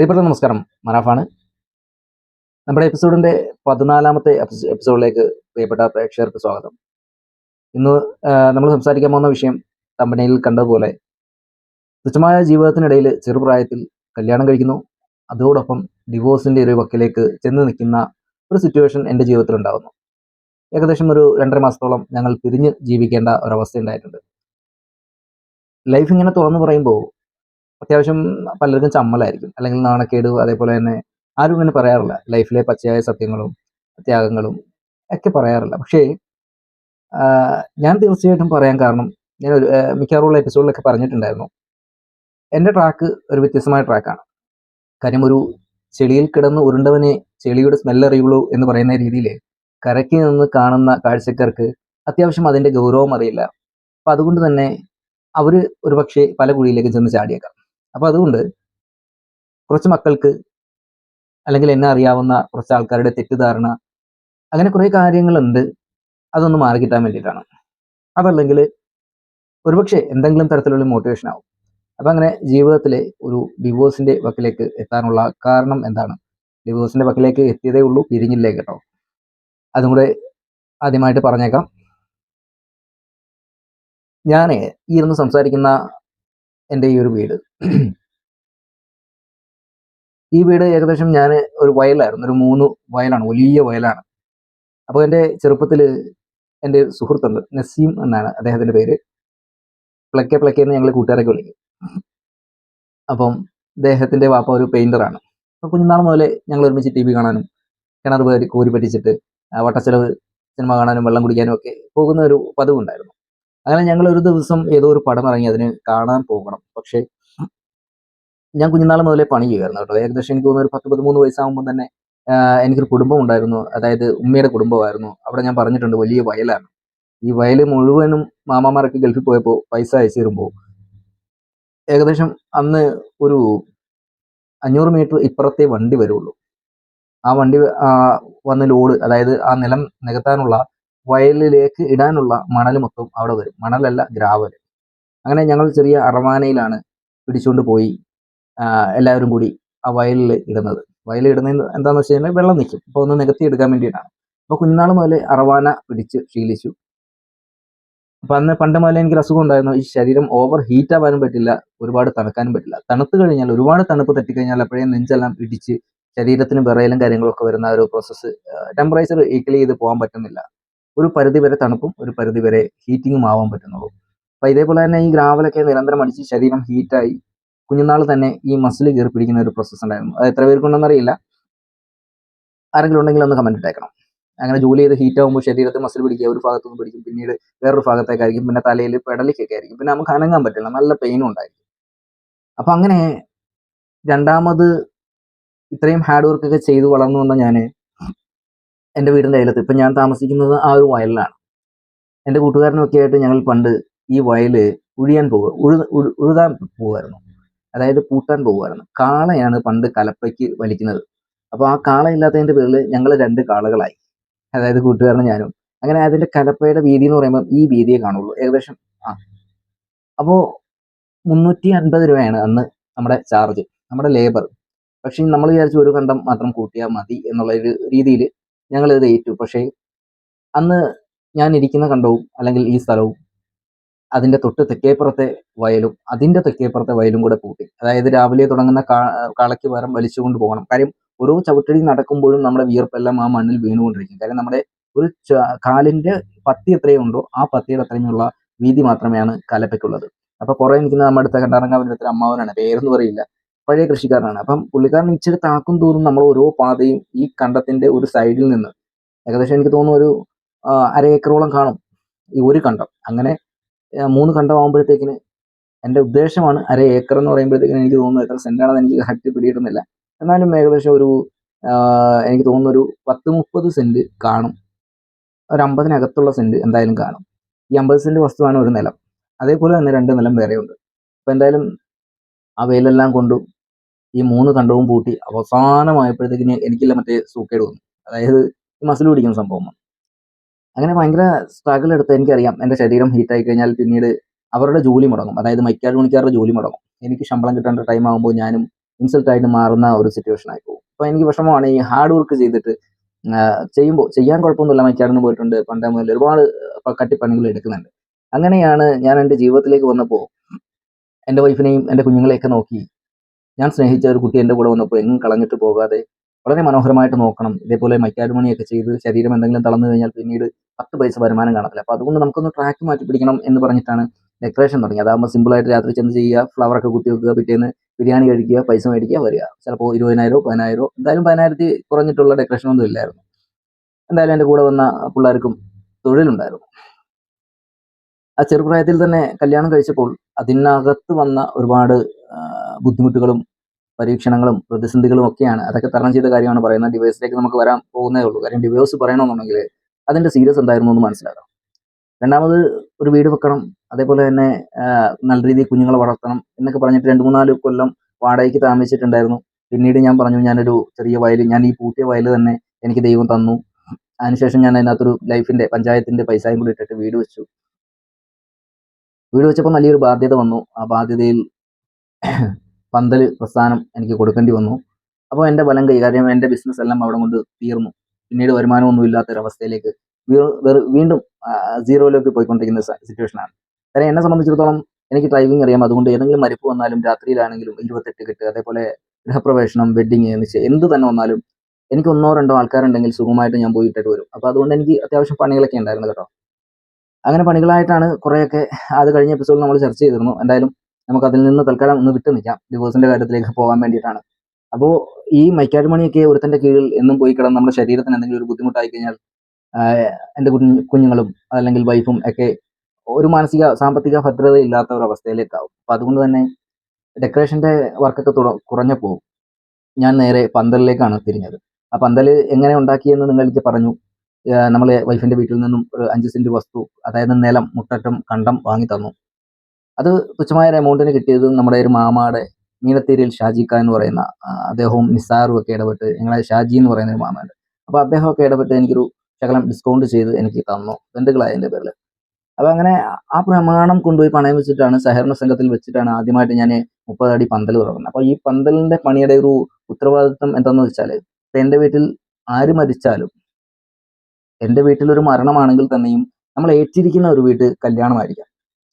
പ്രിയപ്പെട്ട നമസ്കാരം. മനാഫാണ് നമ്മുടെ എപ്പിസോഡിന്റെ പതിനാലാമത്തെ എപ്പിസോ- എപ്പിസോഡിലേക്ക് പ്രിയപ്പെട്ട പ്രേക്ഷകർക്ക് സ്വാഗതം. ഇന്ന് നമ്മൾ സംസാരിക്കാൻ പോകുന്ന വിഷയം തമ്പനയിൽ കണ്ടതുപോലെ തുച്ഛമായ ജീവിതത്തിനിടയിൽ ചെറുപ്രായത്തിൽ കല്യാണം കഴിക്കുന്നു. അതോടൊപ്പം ഡിവോഴ്സിന്റെ ഒരു വക്കിലേക്ക് ചെന്ന് നിൽക്കുന്ന ഒരു സിറ്റുവേഷൻ എന്റെ ജീവിതത്തിൽ ഉണ്ടാകുന്നു ഏകദേശം ഒരു രണ്ടര മാസത്തോളം ഞങ്ങൾ പിരിഞ്ഞ് ജീവിക്കേണ്ട ഒരവസ്ഥ ഉണ്ടായിട്ടുണ്ട്. ലൈഫ് ഇങ്ങനെ തുറന്നു പറയുമ്പോൾ അത്യാവശ്യം പലർക്കും ചമ്മലായിരിക്കും. അല്ലെങ്കിൽ നാണക്കേട് അതേപോലെ തന്നെ ആരും ഇങ്ങനെ പറയാറില്ല. ലൈഫിലെ പച്ചയായ സത്യങ്ങളും ത്യാഗങ്ങളും ഒക്കെ പറയാറില്ല. പക്ഷേ ഞാൻ തീർച്ചയായിട്ടും പറയാൻ കാരണം ഞാൻ ഒരു, മിക്കവാറുള്ള എപ്പിസോഡിലൊക്കെ പറഞ്ഞിട്ടുണ്ടായിരുന്നു. എന്റെ ട്രാക്ക് ഒരു വ്യത്യസ്തമായ ട്രാക്കാണ് കാര്യം ഒരു ചെളിയിൽ കിടന്ന് ഉരുണ്ടവനെ ചെളിയുടെ സ്മെല്ലറിയുള്ളൂ എന്ന് പറയുന്ന രീതിയിൽ കരയ്ക്ക് നിന്ന് കാണുന്ന കാഴ്ചക്കാർക്ക് അത്യാവശ്യം അതിന്റെ ഗൗരവം അറിയില്ല. അപ്പം അതുകൊണ്ട് തന്നെ അവർ ഒരുപക്ഷെ പല കുഴിയിലേക്ക് ചെന്ന് ചാടിയേക്കാം. അപ്പോൾ അതുകൊണ്ട് കുറച്ച് മക്കൾക്ക് അല്ലെങ്കിൽ എന്നെ അറിയാവുന്ന കുറച്ച് ആൾക്കാരുടെ തെറ്റിദ്ധാരണ അങ്ങനെ കുറേ കാര്യങ്ങളുണ്ട്. അതൊന്ന് മാറി കിട്ടാൻ വേണ്ടിയിട്ടാണ്. അതല്ലെങ്കിൽ ഒരുപക്ഷെ എന്തെങ്കിലും തരത്തിലുള്ള മോട്ടിവേഷൻ ആവും. അപ്പം അങ്ങനെ ജീവിതത്തിലെ ഒരു ഡിവോഴ്സിന്റെ വക്കിലേക്ക് എത്താനുള്ള കാരണം എന്താണ്? ഡിവോഴ്സിന്റെ വക്കിലേക്ക് എത്തിയതേ ഉള്ളൂ പിരിഞ്ഞില്ലേ കേട്ടോ? അതും കൂടെ ആദ്യമായിട്ട് പറഞ്ഞേക്കാം. ഞാൻ ഈ ഇരുന്ന് സംസാരിക്കുന്ന എന്റെ ഈ ഒരു വീട്. ഈ വീട് ഏകദേശം ഞാൻ ഒരു വയലായിരുന്നു. ഒരു മൂന്ന് വയലാണ് വലിയ വയലാണ്. അപ്പോൾ എന്റെ ചെറുപ്പത്തിൽ എന്റെ സുഹൃത്തുണ്ട് നസീം എന്നാണ് അദ്ദേഹത്തിന്റെ പേര്. പ്ലക്കെ പ്ലക്കെ എന്ന് ഞങ്ങൾ കൂട്ടുകാരൊക്കെ വിളിക്കും. അപ്പം അദ്ദേഹത്തിന്റെ വാപ്പ ഒരു പെയിന്ററാണ് അപ്പോൾ കുഞ്ഞുനാൾ മുതലേ ഞങ്ങൾ ഒരുമിച്ച് ടി വി കാണാനും കിണർ പേര് കോരി പറ്റിച്ചിട്ട് വട്ടച്ചെലവ് സിനിമ കാണാനും വെള്ളം കുടിക്കാനും ഒക്കെ പോകുന്ന ഒരു പതിവുണ്ടായിരുന്നു. അങ്ങനെ ഞങ്ങൾ ഒരു ദിവസം ഏതോ ഒരു പടം ഇറങ്ങി അതിന് കാണാൻ പോകണം. പക്ഷേ ഞാൻ കുഞ്ഞുനാൾ മുതലേ പണി ചെയ്യുമായിരുന്നു കേട്ടോ. ഏകദേശം എനിക്ക് തോന്നുന്നു ഒരു പത്ത് പതിമൂന്ന് വയസ്സാകുമ്പോൾ തന്നെ എനിക്കൊരു കുടുംബം ഉണ്ടായിരുന്നു. അതായത് ഉമ്മയുടെ കുടുംബമായിരുന്നു. അവിടെ ഞാൻ പറഞ്ഞിട്ടുണ്ട് വലിയ വയലാണ്. ഈ വയൽ മുഴുവനും മാമാമാരൊക്കെ ഗൾഫിൽ പോയപ്പോൾ പൈസ അയച്ചു തരുമ്പോൾ ഏകദേശം അന്ന് ഒരു അഞ്ഞൂറ് മീറ്റർ ഇപ്പുറത്തെ വണ്ടി വരുള്ളൂ. ആ വണ്ടി വന്ന് ലോഡ് അതായത് ആ നിലം നികത്താനുള്ള വയലിലേക്ക് ഇടാനുള്ള മണൽ മൊത്തം അവിടെ വരും. മണലല്ല ഗ്രാവൽ. അങ്ങനെ ഞങ്ങൾ ചെറിയ അറവാനയിലാണ് പിടിച്ചുകൊണ്ട് പോയി എല്ലാവരും കൂടി ആ വയലിൽ ഇടുന്നത്. വയലിൽ ഇടുന്നത് എന്താണെന്ന് വെച്ച് കഴിഞ്ഞാൽ വെള്ളം നിൽക്കും. അപ്പോൾ ഒന്ന് നികത്തി എടുക്കാൻ വേണ്ടിയിട്ടാണ്. അപ്പോൾ കുഞ്ഞുനാൾ മുതൽ അറവാന പിടിച്ച് ശീലിച്ചു. അപ്പം അന്ന് പണ്ട് മുതലേ എനിക്ക് അസുഖം ഉണ്ടായിരുന്നു. ഈ ശരീരം ഓവർ ഹീറ്റ് ആവാനും പറ്റില്ല ഒരുപാട് തണുക്കാനും പറ്റില്ല. തണുത്ത് കഴിഞ്ഞാൽ ഒരുപാട് തണുപ്പ് തട്ടിക്കഴിഞ്ഞാൽ അപ്പോഴേ നെഞ്ചെല്ലാം ഇടിച്ച് ശരീരത്തിന് വിറയലും കാര്യങ്ങളൊക്കെ വരുന്ന ഒരു പ്രോസസ്സ് ടെമ്പറേച്ചർ ഈക്വലി ചെയ്ത് പോകാൻ പറ്റുന്നില്ല. ഒരു പരിധി വരെ തണുപ്പും ഒരു പരിധി വരെ ഹീറ്റിങ്ങും ആവാൻ പറ്റുന്നുള്ളൂ. അപ്പൊ ഇതേപോലെ തന്നെ ഈ ഗ്രാവലൊക്കെ നിരന്തരം അടിച്ച് ശരീരം ഹീറ്റായി കുഞ്ഞുനാൾ തന്നെ ഈ മസിൽ കയറി പിടിക്കുന്ന ഒരു പ്രോസസ്സ് ഉണ്ടായിരുന്നു. അത് എത്ര പേർക്കുണ്ടെന്ന് അറിയില്ല. ആരെങ്കിലും ഉണ്ടെങ്കിൽ ഒന്ന് കമന്റ് ഇട്ടേക്കണം. അങ്ങനെ ജോലി ചെയ്ത് ഹീറ്റ് ആകുമ്പോൾ ശരീരത്തിൽ മസിൽ പിടിക്കുക ഒരു ഭാഗത്തുനിന്ന് പിടിക്കും പിന്നീട് വേറൊരു ഭാഗത്തേക്കായിരിക്കും പിന്നെ തലയിൽ പെടലിക്കൊക്കെ ആയിരിക്കും. പിന്നെ നമുക്ക് അനങ്ങാൻ പറ്റില്ല നല്ല പെയിനും ഉണ്ടായിരിക്കും. അപ്പൊ അങ്ങനെ രണ്ടാമത് ഇത്രയും ഹാർഡ് വർക്കൊക്കെ ചെയ്ത് വളർന്നു വന്ന ഞാൻ എന്റെ വീടിന്റെ അയലത്ത്. ഇപ്പം ഞാൻ താമസിക്കുന്നത് ആ ഒരു വയലിലാണ്. എന്റെ കൂട്ടുകാരനൊക്കെ ആയിട്ട് ഞങ്ങൾ പണ്ട് ഈ വയൽ ഉഴിയാൻ പോകുക ഉഴുത ഉഴു- ഉഴുതാൻ പോകുമായിരുന്നു അതായത് പൂട്ടാൻ പോകുമായിരുന്നു കാളയാണ് പണ്ട് കലപ്പയ്ക്ക് വലിക്കുന്നത്. അപ്പോൾ ആ കാള ഇല്ലാത്തതിന്റെ പേരിൽ ഞങ്ങൾ രണ്ട് കാളകളായി. അതായത് കൂട്ടുകാരനും ഞാനും. അങ്ങനെ അതിന്റെ കലപ്പയുടെ വീതി എന്ന് പറയുമ്പോൾ ഈ വീതിയെ കാണുള്ളൂ. ഏകദേശം ആ. അപ്പോൾ മുന്നൂറ്റി അൻപത് രൂപയാണ് അന്ന് നമ്മുടെ ചാർജ് നമ്മുടെ ലേബർ. പക്ഷേ നമ്മൾ വിചാരിച്ചു ഒരു കണ്ടം മാത്രം കൂട്ടിയാൽ മതി എന്നുള്ള ഒരു രീതിയിൽ ഞങ്ങൾ ഇത് ഏറ്റു. പക്ഷേ അന്ന് ഞാൻ ഇരിക്കുന്ന കണ്ടവും അല്ലെങ്കിൽ ഈ സ്ഥലവും അതിന്റെ തൊട്ട് തെക്കേപ്പുറത്തെ വയലും അതിന്റെ തെക്കേപ്പുറത്തെ വയലും കൂടെ പൂട്ടി അതായത് രാവിലെ തുടങ്ങുന്ന കാ- കാളയ്ക്ക് പകരം വലിച്ചുകൊണ്ട് പോകണം. കാര്യം ഓരോ ചവിട്ടടി നടക്കുമ്പോഴും നമ്മുടെ വിയർപ്പെല്ലാം ആ മണ്ണിൽ വീണുകൊണ്ടിരിക്കും. കാര്യം നമ്മുടെ ഒരു കാലിന്റെ പത്തി പത്തി എത്രയുണ്ടോ ആ പത്തിയുടെ അത്രയുമുള്ള വീതി മാത്രമേയാണ് കലപ്പയ്ക്കുള്ളത്. അപ്പോൾ പുറകെ നിൽക്കുന്ന നമ്മുടെ അടുത്ത കണ്ടാറങ്ങാവിന്റെ അടുത്ത അമ്മാവനാണ്. പേരൊന്നും പറയില്ല പഴയ കൃഷിക്കാരനാണ്. അപ്പം പുള്ളിക്കാരൻ ഇച്ചിരി താക്കും തോറും നമ്മൾ ഓരോ പാതയും ഈ കണ്ടത്തിന്റെ ഒരു സൈഡിൽ നിന്ന്. ഏകദേശം എനിക്ക് തോന്നുന്നു ഒരു അര ഏക്കറോളം കാണും ഈ ഒരു കണ്ടം. അങ്ങനെ മൂന്ന് കണ്ടം ആകുമ്പോഴത്തേക്കിന് എന്റെ ഉദ്ദേശമാണ് അര ഏക്കർ എന്ന് പറയുമ്പോഴത്തേക്കിന് എനിക്ക് തോന്നുന്നു എത്ര സെന്റാണെന്ന് എനിക്ക് കറക്റ്റ് പിടിയിടുന്നില്ല. എന്നാലും ഏകദേശം ഒരു എനിക്ക് തോന്നുന്ന ഒരു പത്ത് മുപ്പത് സെന്റ് കാണും. ഒരു അമ്പതിനകത്തുള്ള സെന്റ് എന്തായാലും കാണും. ഈ അമ്പത് സെന്റ് വസ്തുവാണ് ഒരു നിലം. അതേപോലെ തന്നെ രണ്ട് നിലം വേറെയുണ്ട്. അപ്പോൾ എന്തായാലും ആ വെയിലെല്ലാം കൊണ്ടു ഈ മൂന്ന് കണ്ടവും പൂട്ടി അവസാനമായപ്പോഴത്തേക്കിന് എനിക്കില്ല മറ്റേ സൂക്കേട് വന്നു. അതായത് ഈ മസിൽ പിടിക്കുന്ന സംഭവം. അങ്ങനെ ഭയങ്കര സ്ട്രഗിൾ എടുത്ത് എനിക്കറിയാം. എന്റെ ശരീരം ഹീറ്റ് ആയി കഴിഞ്ഞാൽ പിന്നീട് അവരുടെ ജോലി മുടങ്ങും. അതായത് മൈക്കാട് മണിക്കാരുടെ ജോലി മുടങ്ങും. എനിക്ക് ശമ്പളം കിട്ടേണ്ട ടൈം ആകുമ്പോൾ ഞാനും ഇൻസൾട്ടായിട്ട് മാറുന്ന ഒരു സിറ്റുവേഷൻ ആയി പോകും. അപ്പോൾ എനിക്ക് വിഷമമാണ് ഈ ഹാർഡ് വർക്ക് ചെയ്തിട്ട് ചെയ്യുമ്പോൾ ചെയ്യാൻ കുഴപ്പമൊന്നുമില്ല. മൈക്കാടിന് പോയിട്ടുണ്ട്. പണ്ടേ മുതൽ ഒരുപാട് കട്ടിപ്പണികൾ എടുക്കുന്നുണ്ട്. അങ്ങനെയാണ് ഞാൻ എന്റെ ജീവിതത്തിലേക്ക് വന്നപ്പോൾ എന്റെ വൈഫിനെയും എന്റെ കുഞ്ഞുങ്ങളെയൊക്കെ നോക്കി. ഞാൻ സ്നേഹിച്ച ഒരു കുട്ടി എന്റെ കൂടെ വന്നപ്പോൾ എങ്ങും കളഞ്ഞിട്ട് പോകാതെ വളരെ മനോഹരമായിട്ട് നോക്കണം. ഇതേപോലെ മൈക്കാട് മണിയൊക്കെ ചെയ്ത് ശരീരം എന്തെങ്കിലും തളർന്നു കഴിഞ്ഞാൽ പിന്നീട് പത്ത് പൈസ വരുമാനം കാണത്തില്ല. അപ്പോൾ അതുകൊണ്ട് നമുക്കൊന്ന് ട്രാക്ക് മാറ്റി പിടിക്കണം എന്ന് പറഞ്ഞിട്ടാണ് ഡെക്കറേഷൻ തുടങ്ങി അതാകുമ്പോൾ സിമ്പിളായിട്ട് രാത്രി ചെന്ന് ചെയ്യുക ഫ്ലവറൊക്കെ കുത്തി വെക്കുക പിറ്റേന്ന് ബിരിയാണി കഴിക്കുക പൈസ മേടിക്കുക വരിക. ചിലപ്പോൾ ഇരുപതിനായിരോ പതിനായിരോ എന്തായാലും പതിനായിരത്തി കുറഞ്ഞിട്ടുള്ള ഡെക്കറേഷൻ ഒന്നും ഇല്ലായിരുന്നു. എന്തായാലും എന്റെ കൂടെ വന്ന പിള്ളേർക്കും തൊഴിലുണ്ടായിരുന്നു. ആ ചെറുപ്രായത്തിൽ തന്നെ കല്യാണം കഴിച്ചപ്പോൾ അതിനകത്ത് വന്ന ഒരുപാട് ബുദ്ധിമുട്ടുകളും പരീക്ഷണങ്ങളും പ്രതിസന്ധികളും ഒക്കെയാണ് അതൊക്കെ തരണം ചെയ്ത കാര്യമാണ് പറയുന്നത്. ഡിവോഴ്സിലേക്ക് നമുക്ക് വരാൻ പോകുന്നേ ഉള്ളൂ. കാര്യം ഡിവോഴ്സ് പറയണമെന്നുണ്ടെങ്കിൽ അതിന്റെ സീരിയസ് എന്തായിരുന്നു എന്ന് മനസ്സിലാക്കാം രണ്ടാമത് ഒരു വീട് വെക്കണം അതേപോലെ തന്നെ നല്ല രീതിയിൽ കുഞ്ഞുങ്ങളെ വളർത്തണം എന്നൊക്കെ പറഞ്ഞിട്ട് രണ്ട് മൂന്നാൽ കൊല്ലം വാടകയ്ക്ക് താമസിച്ചിട്ടുണ്ടായിരുന്നു. പിന്നീട് ഞാൻ പറഞ്ഞു ഞാനൊരു ചെറിയ വയൽ ഞാൻ ഈ പൂട്ടിയ വയൽ തന്നെ എനിക്ക് ദൈവം തന്നു. അതിനുശേഷം ഞാൻ അതിനകത്തൊരു ലൈഫിന്റെ പഞ്ചായത്തിന്റെ പൈസയും കൂടി ഇട്ടിട്ട് വീട് വെച്ചു. വീട് വെച്ചപ്പോൾ നല്ലൊരു ബാധ്യത വന്നു. ആ ബാധ്യതയിൽ പന്തൽ പ്രസ്ഥാനം എനിക്ക് കൊടുക്കേണ്ടി വന്നു. അപ്പോൾ എന്റെ ബലം കൈകാര്യം എന്റെ ബിസിനസ് എല്ലാം അവിടെ കൊണ്ട് തീർന്നു. പിന്നീട് വരുമാനമൊന്നും ഇല്ലാത്തൊരവസ്ഥയിലേക്ക് വീണ്ടും സീറോയിലേക്ക് പോയിക്കൊണ്ടിരിക്കുന്ന സിറ്റുവേഷനാണ് കാര്യം എന്നെ സംബന്ധിച്ചിടത്തോളം എനിക്ക് ഡ്രൈവിംഗ് അറിയാം. അതുകൊണ്ട് ഏതെങ്കിലും മരിപ്പ് വന്നാലും രാത്രിയിലാണെങ്കിലും ഇരുപത്തെട്ട് കെട്ട് അതേപോലെ ഗൃഹപ്രവേശനം വെഡിങ് നിശ്ചയം എന്ത് തന്നെ വന്നാലും എനിക്ക് ഒന്നോ രണ്ടോ ആൾക്കാരുണ്ടെങ്കിൽ സുഖമായിട്ട് ഞാൻ പോയിട്ടിട്ട് വരും. അപ്പോൾ അതുകൊണ്ട് എനിക്ക് അത്യാവശ്യം പണികളൊക്കെ ഉണ്ടായിരുന്നു കേട്ടോ. അങ്ങനെ പണികളായിട്ടാണ് കുറേയൊക്കെ അത് കഴിഞ്ഞ എപ്പിസോഡിൽ നമ്മൾ ചർച്ച ചെയ്തിരുന്നു എന്തായാലും നമുക്ക് അതിൽ നിന്ന് തൽക്കാലം ഒന്ന് വിട്ടു നിൽക്കാം. ഡിവോഴ്സിന്റെ കാര്യത്തിലേക്ക് പോകാൻ വേണ്ടിയിട്ടാണ്. അപ്പോൾ ഈ മൈക്കാട് മണിയൊക്കെ ഒരുത്തന്റെ കീഴിൽ എന്നും പോയി കിടന്ന് നമ്മുടെ ശരീരത്തിന് എന്തെങ്കിലും ഒരു ബുദ്ധിമുട്ടായി കഴിഞ്ഞാൽ എന്റെ കുഞ്ഞു കുഞ്ഞുങ്ങളും അല്ലെങ്കിൽ വൈഫും ഒക്കെ ഒരു മാനസിക സാമ്പത്തിക ഭദ്രത ഇല്ലാത്ത ഒരു അവസ്ഥയിലേക്കാവും. അപ്പോൾ അതുകൊണ്ട് തന്നെ ഡെക്കറേഷന്റെ വർക്കൊക്കെ തുട പോകും ഞാൻ നേരെ പന്തലിലേക്കാണ് തിരിഞ്ഞത്. ആ പന്തൽ എങ്ങനെ ഉണ്ടാക്കിയെന്ന് നിങ്ങൾക്ക് പറഞ്ഞു. നമ്മൾ വൈഫിന്റെ വീട്ടിൽ നിന്നും ഒരു അഞ്ച് സെന്റ് വസ്തു അതായത് നിലം മുട്ടറ്റം കണ്ടം വാങ്ങി തന്നു. അത് തുച്ഛമായ ഒരു എമൗണ്ടിന് കിട്ടിയത് നമ്മുടെ ഒരു മാമാടെ മീനത്തേരിയിൽ ഷാജിക്ക എന്ന് പറയുന്ന അദ്ദേഹവും നിസാറും ഒക്കെ ഇടപെട്ട് ഞങ്ങളെ ഷാജി എന്ന് പറയുന്ന ഒരു മാമയുണ്ട് അപ്പൊ അദ്ദേഹമൊക്കെ ഇടപെട്ട് എനിക്കൊരു ശകലം ഡിസ്കൗണ്ട് ചെയ്ത് എനിക്ക് തന്നു. ബന്ധുക്കളായ എന്റെ പേരിൽ അപ്പോൾ അങ്ങനെ ആ പ്രമാണം കൊണ്ടുപോയി പണയം വെച്ചിട്ടാണ് സഹകരണ സംഘത്തിൽ വെച്ചിട്ടാണ് ആദ്യമായിട്ട് ഞാൻ മുപ്പത് അടി പന്തൽ തുറക്കുന്നത് അപ്പോൾ ഈ പന്തലിന്റെ പണിയുടെ ഒരു ഉത്തരവാദിത്വം എന്താണെന്ന് വെച്ചാൽ എന്റെ വീട്ടിൽ ആര് മരിച്ചാലും എന്റെ വീട്ടിൽ ഒരു മരണമാണെങ്കിൽ തന്നെയും നമ്മൾ ഏറ്റിരിക്കുന്ന ഒരു വീട്ട് കല്യാണമായിരിക്കാം.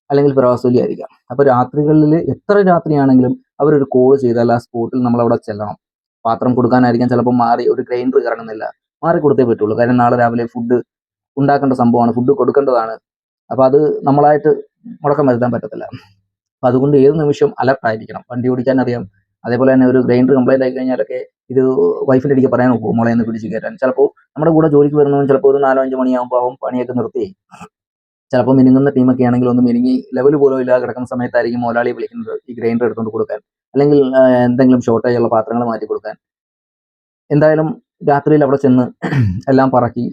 അല്ലെങ്കിൽ പ്രവാസോലി ആയിരിക്കാം. അപ്പൊ രാത്രികളിൽ എത്ര രാത്രിയാണെങ്കിലും അവരൊരു കോൾ ചെയ്താൽ ആ സ്പോട്ടിൽ നമ്മൾ അവിടെ ചെല്ലണം. പാത്രം കൊടുക്കാനായിരിക്കാം ചിലപ്പോൾ മാറി ഒരു ഗ്രൈൻഡർ കറങ്ങുന്നില്ല മാറി കൊടുത്തേ പറ്റുള്ളൂ. കാരണം നാളെ രാവിലെ ഫുഡ് ഉണ്ടാക്കേണ്ട സംഭവമാണ്. ഫുഡ് കൊടുക്കേണ്ടതാണ്. അപ്പോൾ അത് നമ്മളായിട്ട് മുടക്കം വരുത്താൻ പറ്റത്തില്ല. അപ്പൊ അതുകൊണ്ട് ഏത് നിമിഷം അലർട്ടായിരിക്കണം. വണ്ടി ഓടിക്കാൻ അറിയാം അതേപോലെ തന്നെ ഒരു ഗ്രൈൻഡർ കംപ്ലൈന്റ് ആയി കഴിഞ്ഞാലൊക്കെ ഇത് വൈഫിന്റെ അടിക്ക് പറയാൻ നോക്കും മോളെ എന്ന് പിടിച്ച് കയറ്റാൻ ചിലപ്പോൾ നമ്മുടെ കൂടെ ജോലിക്ക് വരുന്നവൻ ചിലപ്പോൾ ഒരു നാലോ അഞ്ച് മണിയാകുമ്പോൾ അവൻ പണിയൊക്കെ നിർത്തി. ചിലപ്പോൾ മിനുങ്ങുന്ന ടീമൊക്കെ ആണെങ്കിൽ ഒന്ന് മിനുങ്ങി ലെവൽ പോലും ഇല്ലാതെ കിടക്കുന്ന സമയത്തായിരിക്കും മോലാളി വിളിക്കുന്നത് ഈ ഗ്രൈൻഡർ എടുത്തുകൊണ്ട് കൊടുക്കാൻ. അല്ലെങ്കിൽ എന്തെങ്കിലും ഷോർട്ടേജ് ഉള്ള പാത്രങ്ങൾ മാറ്റി കൊടുക്കാൻ. എന്തായാലും രാത്രിയിൽ അവിടെ ചെന്ന് എല്ലാം പറക്കി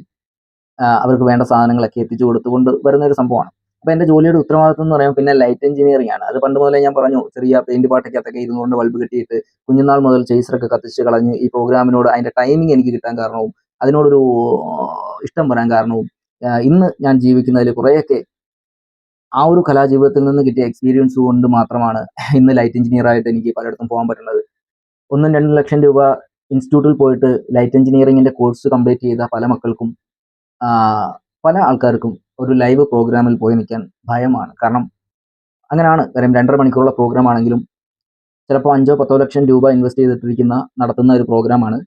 അവർക്ക് വേണ്ട സാധനങ്ങളൊക്കെ എത്തിച്ചു കൊടുത്തുകൊണ്ട് വരുന്ന ഒരു സംഭവമാണ്. അപ്പൊ എന്റെ ജോലിയുടെ ഉത്തരവാദിത്വം എന്ന് പറയുമ്പോൾ പിന്നെ ലൈറ്റ് എഞ്ചിനീയറിംഗ് ആണ്. അത് പണ്ട് മുതലേ ഞാൻ പറഞ്ഞു ചെറിയ പെയിന്റ് പാട്ടൊക്കെ ഇരുന്നുകൊണ്ട് ബൾബ് കിട്ടിയിട്ട് കുഞ്ഞുനാൾ മുതൽ ചേസറൊക്കെ കത്തിച്ച് കളഞ്ഞ് ഈ പ്രോഗ്രാമിനോട് അതിന്റെ ടൈമിംഗ് എനിക്ക് കിട്ടാൻ കാരണവും അതിനോടൊരു ഇഷ്ടം വരാൻ കാരണവും ഇന്ന് ഞാൻ ജീവിക്കുന്നതിൽ കുറേയൊക്കെ ആ ഒരു കലാജീവിതത്തിൽ നിന്ന് കിട്ടിയ എക്സ്പീരിയൻസ് കൊണ്ട് മാത്രമാണ് ഇന്ന് ലൈറ്റ് എഞ്ചിനീയർ ആയിട്ട് എനിക്ക് പലയിടത്തും പോകാൻ പറ്റുന്നത്. ഒന്നും രണ്ടും ലക്ഷം രൂപ ഇൻസ്റ്റിറ്റ്യൂട്ടിൽ പോയിട്ട് ലൈറ്റ് എഞ്ചിനീയറിംഗിന്റെ കോഴ്സ് കംപ്ലീറ്റ് ചെയ്ത പല മക്കൾക്കും പല ആൾക്കാർക്കും ഒരു ലൈവ് പ്രോഗ്രാമിൽ പോയി നിൽക്കാൻ ഭയമാണ്. കാരണം അങ്ങനെയാണ് കാര്യം രണ്ടര മണിക്കൂറുള്ള പ്രോഗ്രാം ആണെങ്കിലും ചിലപ്പോൾ അഞ്ചോ പത്തോ ലക്ഷം രൂപ ഇൻവെസ്റ്റ് ചെയ്തിട്ടിരിക്കുന്ന നടത്തുന്ന ഒരു പ്രോഗ്രാമാണ്